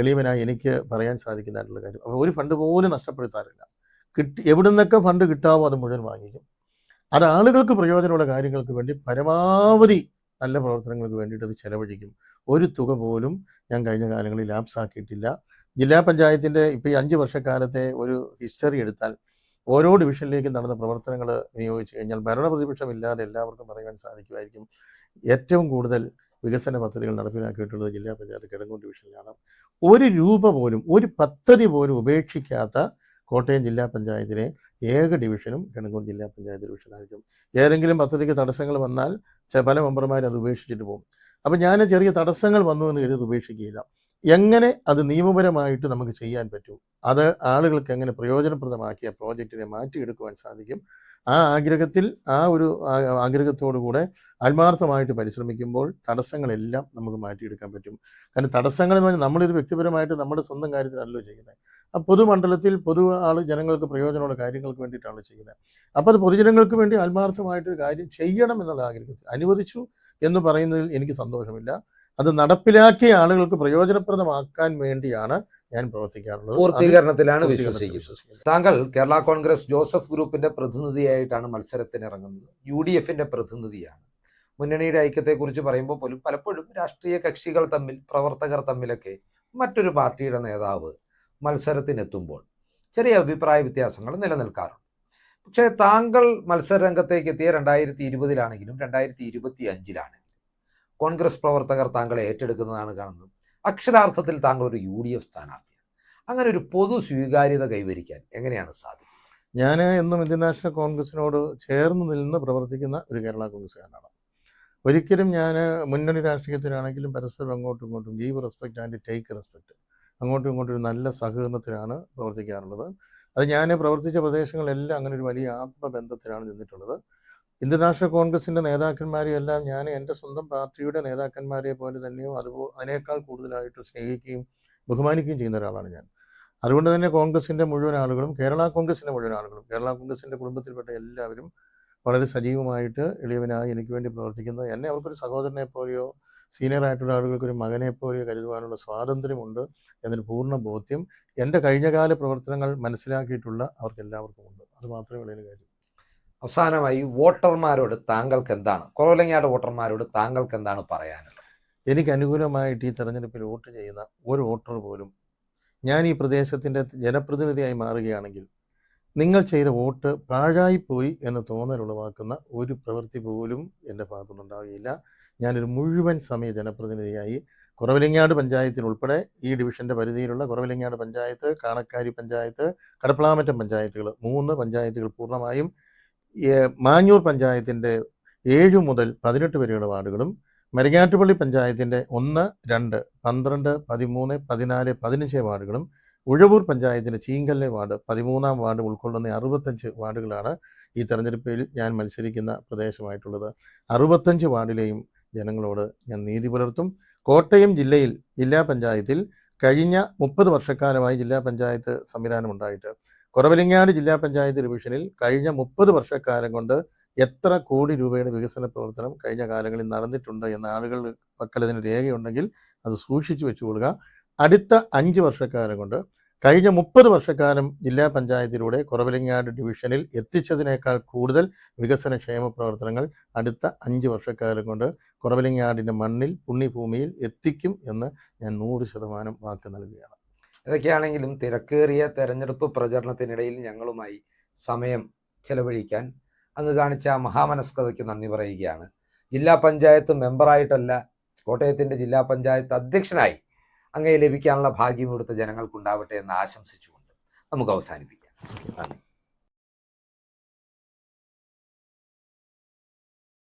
എളിയവനായി എനിക്ക് പറയാൻ സാധിക്കുന്നതായിട്ടുള്ള കാര്യം. അപ്പോൾ ഒരു ഫണ്ട് പോലും നഷ്ടപ്പെടുത്താറില്ല. കിട്ടി എവിടെ നിന്നൊക്കെ ഫണ്ട് കിട്ടാവോ അത് മുഴുവൻ വാങ്ങിക്കും. അത് ആളുകൾക്ക് പ്രയോജനമുള്ള കാര്യങ്ങൾക്ക് വേണ്ടി പരമാവധി നല്ല പ്രവർത്തനങ്ങൾക്ക് വേണ്ടിയിട്ട് അത് ചെലവഴിക്കും. ഒരു തുക പോലും ഞാൻ കഴിഞ്ഞ കാലങ്ങളിൽ ലാപ്സ് ആക്കിയിട്ടില്ല. ജില്ലാ പഞ്ചായത്തിന്റെ ഇപ്പോൾ ഈ അഞ്ച് വർഷക്കാലത്തെ ഒരു ഹിസ്റ്ററി എടുത്താൽ ഓരോ ഡിവിഷനിലേക്കും നടന്ന പ്രവർത്തനങ്ങൾ വിനിയോഗിച്ച് കഴിഞ്ഞാൽ ഭരണപ്രതിപക്ഷമില്ലാതെ എല്ലാവർക്കും പറയാൻ സാധിക്കുമായിരിക്കും. ഏറ്റവും കൂടുതൽ വികസന പദ്ധതികൾ നടപ്പിലാക്കിയിട്ടുള്ളത് ജില്ലാ പഞ്ചായത്ത് കിഴങ്ങൂർ ഡിവിഷനിലാണ്. ഒരു രൂപ പോലും ഒരു പദ്ധതി പോലും ഉപേക്ഷിക്കാത്ത കോട്ടയം ജില്ലാ പഞ്ചായത്തിലെ ഏക ഡിവിഷനും കിഴങ്ങൂർ ജില്ലാ പഞ്ചായത്ത് ഡിവിഷനായിരിക്കും. ഏതെങ്കിലും പദ്ധതിക്ക് തടസ്സങ്ങൾ വന്നാൽ പല മെമ്പർമാർ അത് ഉപേക്ഷിച്ചിട്ട് പോകും. അപ്പം ഞാൻ ചെറിയ തടസ്സങ്ങൾ വന്നു എന്ന് കരുതി ഉപേക്ഷിക്കുകയില്ല. എങ്ങനെ അത് നിയമപരമായിട്ട് നമുക്ക് ചെയ്യാൻ പറ്റും? അത് ആളുകൾക്ക് എങ്ങനെ പ്രയോജനപ്രദമാക്കിയ പ്രോജക്റ്റിനെ മാറ്റിയെടുക്കുവാൻ സാധിക്കും? ആ ആഗ്രഹത്തിൽ ആ ഒരു ആഗ്രഹത്തോടുകൂടെ ആഗ്രഹത്തോടു കൂടെ ആത്മാർത്ഥമായിട്ട് പരിശ്രമിക്കുമ്പോൾ തടസ്സങ്ങളെല്ലാം നമുക്ക് മാറ്റിയെടുക്കാൻ പറ്റും. കാരണം തടസ്സങ്ങൾ എന്ന് പറഞ്ഞാൽ നമ്മളിത് വ്യക്തിപരമായിട്ട് നമ്മുടെ സ്വന്തം കാര്യത്തിലല്ലോ ചെയ്യുന്നത്. ആ പൊതുമണ്ഡലത്തിൽ പൊതു ആൾ ജനങ്ങൾക്ക് പ്രയോജനമുള്ള കാര്യങ്ങൾക്ക് വേണ്ടിയിട്ടാണ് ചെയ്യുന്നത്. അപ്പോൾ അത് പൊതുജനങ്ങൾക്ക് വേണ്ടി ആത്മാർത്ഥമായിട്ട് ഒരു കാര്യം ചെയ്യണം എന്നുള്ള ആഗ്രഹത്തിൽ അനുവദിച്ചു എന്ന് പറയുന്നതിൽ എനിക്ക് സന്തോഷമില്ല. അത് നടപ്പിലാക്കിയ ആളുകൾക്ക് പ്രയോജനപ്രദമാക്കാൻ വേണ്ടിയാണ് ഞാൻ പ്രവർത്തിക്കാറുള്ളത്.
പൂർത്തീകരണത്തിലാണ് വിശ്വസിക്കുന്നത്. താങ്കൾ കേരള കോൺഗ്രസ് ജോസഫ് ഗ്രൂപ്പിന്റെ പ്രതിനിധിയായിട്ടാണ് മത്സരത്തിന് ഇറങ്ങുന്നത് യു ഡി എഫിന്റെ പ്രതിനിധിയാണ്. മുന്നണിയുടെ ഐക്യത്തെക്കുറിച്ച് പറയുമ്പോൾ പോലും പലപ്പോഴും രാഷ്ട്രീയ കക്ഷികൾ തമ്മിൽ പ്രവർത്തകർ തമ്മിലൊക്കെ മറ്റൊരു പാർട്ടിയുടെ നേതാവ് മത്സരത്തിനെത്തുമ്പോൾ ചെറിയ അഭിപ്രായ വ്യത്യാസങ്ങൾ നിലനിൽക്കാറുണ്ട്. പക്ഷേ താങ്കൾ മത്സരരംഗത്തേക്ക് എത്തിയ രണ്ടായിരത്തി ഇരുപതിലാണെങ്കിലും രണ്ടായിരത്തി ഇരുപത്തി അഞ്ചിലാണെങ്കിലും കോൺഗ്രസ് പ്രവർത്തകർ താങ്കളെ ഏറ്റെടുക്കുന്നതാണ് കാണുന്നത്. അക്ഷരാർത്ഥത്തിൽ താങ്കൾ ഒരു യു ഡി എഫ് സ്ഥാനാർത്ഥിയാണ്. അങ്ങനെ ഒരു പൊതു സ്വീകാര്യത കൈവരിക്കാൻ എങ്ങനെയാണ് സാധിക്കുന്നത്?
ഞാൻ എന്നും ഇന്ത്യൻ നാഷണൽ കോൺഗ്രസിനോട് ചേർന്ന് നിന്ന് പ്രവർത്തിക്കുന്ന ഒരു കേരള കോൺഗ്രസ്സുകാരനാണ്. ഒരിക്കലും ഞാൻ മുന്നണി രാഷ്ട്രീയത്തിലാണെങ്കിലും പരസ്പരം അങ്ങോട്ടും ഇങ്ങോട്ടും give respect and take respect അങ്ങോട്ടും ഇങ്ങോട്ടും ഒരു നല്ല സഹകരണത്തിലാണ് പ്രവർത്തിക്കാറുള്ളത്. അത് ഞാൻ പ്രവർത്തിച്ച പ്രദേശങ്ങളെല്ലാം അങ്ങനെ ഒരു വലിയ ആത്മബന്ധത്തിലാണ് നിന്നിട്ടുള്ളത്. ഇന്ത്യൻ നാഷണൽ കോൺഗ്രസിന്റെ നേതാക്കന്മാരെയും എല്ലാം ഞാൻ എന്റെ സ്വന്തം പാർട്ടിയുടെ നേതാക്കന്മാരെ പോലെ തന്നെയും അതുപോലെ അതിനേക്കാൾ കൂടുതലായിട്ട് സ്നേഹിക്കുകയും ബഹുമാനിക്കുകയും ചെയ്യുന്ന ഒരാളാണ് ഞാൻ. അതുകൊണ്ട് തന്നെ കോൺഗ്രസിന്റെ മുഴുവൻ ആളുകളും കേരള കോൺഗ്രസിന്റെ മുഴുവൻ ആളുകളും കേരള കോൺഗ്രസിന്റെ കുടുംബത്തിൽപ്പെട്ട എല്ലാവരും വളരെ സജീവമായിട്ട് എളിയവനായി എനിക്ക് വേണ്ടി പ്രവർത്തിക്കുന്നത് എന്നെ അവർക്കൊരു സഹോദരനെ പോലെയോ സീനിയർ ആയിട്ടുള്ള ആളുകൾക്ക് ഒരു മകനെ പോലെയോ കരുതുവാനുള്ള സ്വാതന്ത്ര്യമുണ്ട് എന്നൊരു പൂർണ ബോധ്യം എന്റെ കഴിഞ്ഞകാല പ്രവർത്തനങ്ങൾ മനസ്സിലാക്കിയിട്ടുള്ള അവർക്ക് എല്ലാവർക്കും ഉണ്ട് അത് മാത്രമേ ഉള്ളൂ കാര്യം.
അവസാനമായി വോട്ടർമാരോട് താങ്കൾക്ക് എന്താണ് കുറവലങ്ങാട് വോട്ടർമാരോട് താങ്കൾക്ക് എന്താണ് പറയാനുള്ളത്?
എനിക്ക് അനുകൂലമായിട്ട് ഈ തെരഞ്ഞെടുപ്പിൽ വോട്ട് ചെയ്യുന്ന ഒരു വോട്ടർ പോലും ഞാൻ ഈ പ്രദേശത്തിന്റെ ജനപ്രതിനിധിയായി മാറുകയാണെങ്കിൽ നിങ്ങൾ ചെയ്ത വോട്ട് പാഴായിപ്പോയി എന്ന് തോന്നലുളവാക്കുന്ന ഒരു പ്രവൃത്തി പോലും എന്റെ ഭാഗത്തുനിന്നുണ്ടാവുകയില്ല. ഞാനൊരു മുഴുവൻ സമയ ജനപ്രതിനിധിയായി കുറവിലിങ്ങാട് പഞ്ചായത്തിൽ ഉൾപ്പെടെ ഈ ഡിവിഷന്റെ പരിധിയിലുള്ള കുറവിലിങ്ങാട് പഞ്ചായത്ത് കാണക്കാരി പഞ്ചായത്ത് കടപ്പളാമറ്റം പഞ്ചായത്തുകൾ മൂന്ന് പഞ്ചായത്തുകൾ പൂർണമായും മാഞ്ഞൂർ പഞ്ചായത്തിന്റെ ഏഴ് മുതൽ പതിനെട്ട് വരെയുള്ള വാർഡുകളും മരങ്ങാട്ടുപള്ളി പഞ്ചായത്തിന്റെ ഒന്ന് രണ്ട് പന്ത്രണ്ട് പതിമൂന്ന് പതിനാല് പതിനഞ്ച് വാർഡുകളും ഉഴവൂർ പഞ്ചായത്തിന്റെ ചീങ്കല്ലെ വാർഡ് പതിമൂന്നാം വാർഡ് ഉൾക്കൊള്ളുന്ന അറുപത്തഞ്ച് വാർഡുകളാണ് ഈ തെരഞ്ഞെടുപ്പിൽ ഞാൻ മത്സരിക്കുന്ന പ്രദേശമായിട്ടുള്ളത്. അറുപത്തഞ്ച് വാർഡിലെയും ജനങ്ങളോട് ഞാൻ നീതി പുലർത്തും. കോട്ടയം ജില്ലയിൽ ജില്ലാ പഞ്ചായത്തിൽ കഴിഞ്ഞ മുപ്പത് വർഷക്കാലമായി ജില്ലാ പഞ്ചായത്ത് സംവിധാനം ഉണ്ടായിട്ട് കുറവലിങ്ങാട് ജില്ലാ പഞ്ചായത്ത് ഡിവിഷനിൽ കഴിഞ്ഞ മുപ്പത് വർഷക്കാലം കൊണ്ട് എത്ര കോടി രൂപയുടെ വികസന പ്രവർത്തനം കഴിഞ്ഞ കാലങ്ങളിൽ നടന്നിട്ടുണ്ട് എന്ന ആളുകൾ പക്കൽ അതിന് രേഖയുണ്ടെങ്കിൽ അത് സൂക്ഷിച്ചു വെച്ചുകൊള്ളുക. അടുത്ത അഞ്ച് വർഷക്കാലം കൊണ്ട് കഴിഞ്ഞ മുപ്പത് വർഷക്കാലം ജില്ലാ പഞ്ചായത്തിലൂടെ കുറവിലങ്ങാട് ഡിവിഷനിൽ എത്തിച്ചതിനേക്കാൾ കൂടുതൽ വികസന ക്ഷേമ പ്രവർത്തനങ്ങൾ അടുത്ത അഞ്ച് വർഷക്കാലം കൊണ്ട് കുറവിലങ്ങാടിന്റെ മണ്ണിൽ പുണ്യഭൂമിയിൽ എത്തിക്കും എന്ന് ഞാൻ നൂറ് ശതമാനം വാക്ക് നൽകുകയാണ്.
ഇതൊക്കെയാണെങ്കിലും തിരക്കേറിയ തെരഞ്ഞെടുപ്പ് പ്രചരണത്തിനിടയിൽ ഞങ്ങളുമായി സമയം ചെലവഴിക്കാൻ അങ്ങ് കാണിച്ച മഹാമനസ്കതയ്ക്ക് നന്ദി പറയുകയാണ്. ജില്ലാ പഞ്ചായത്ത് മെമ്പറായിട്ടല്ല കോട്ടയത്തിന്റെ ജില്ലാ പഞ്ചായത്ത് അധ്യക്ഷനായി അങ്ങയെ ലഭിക്കാനുള്ള ഭാഗ്യം ഇവിടുത്തെ ജനങ്ങൾക്കുണ്ടാവട്ടെ എന്ന് ആശംസിച്ചുകൊണ്ട് നമുക്ക് അവസാനിപ്പിക്കാം. നന്ദി.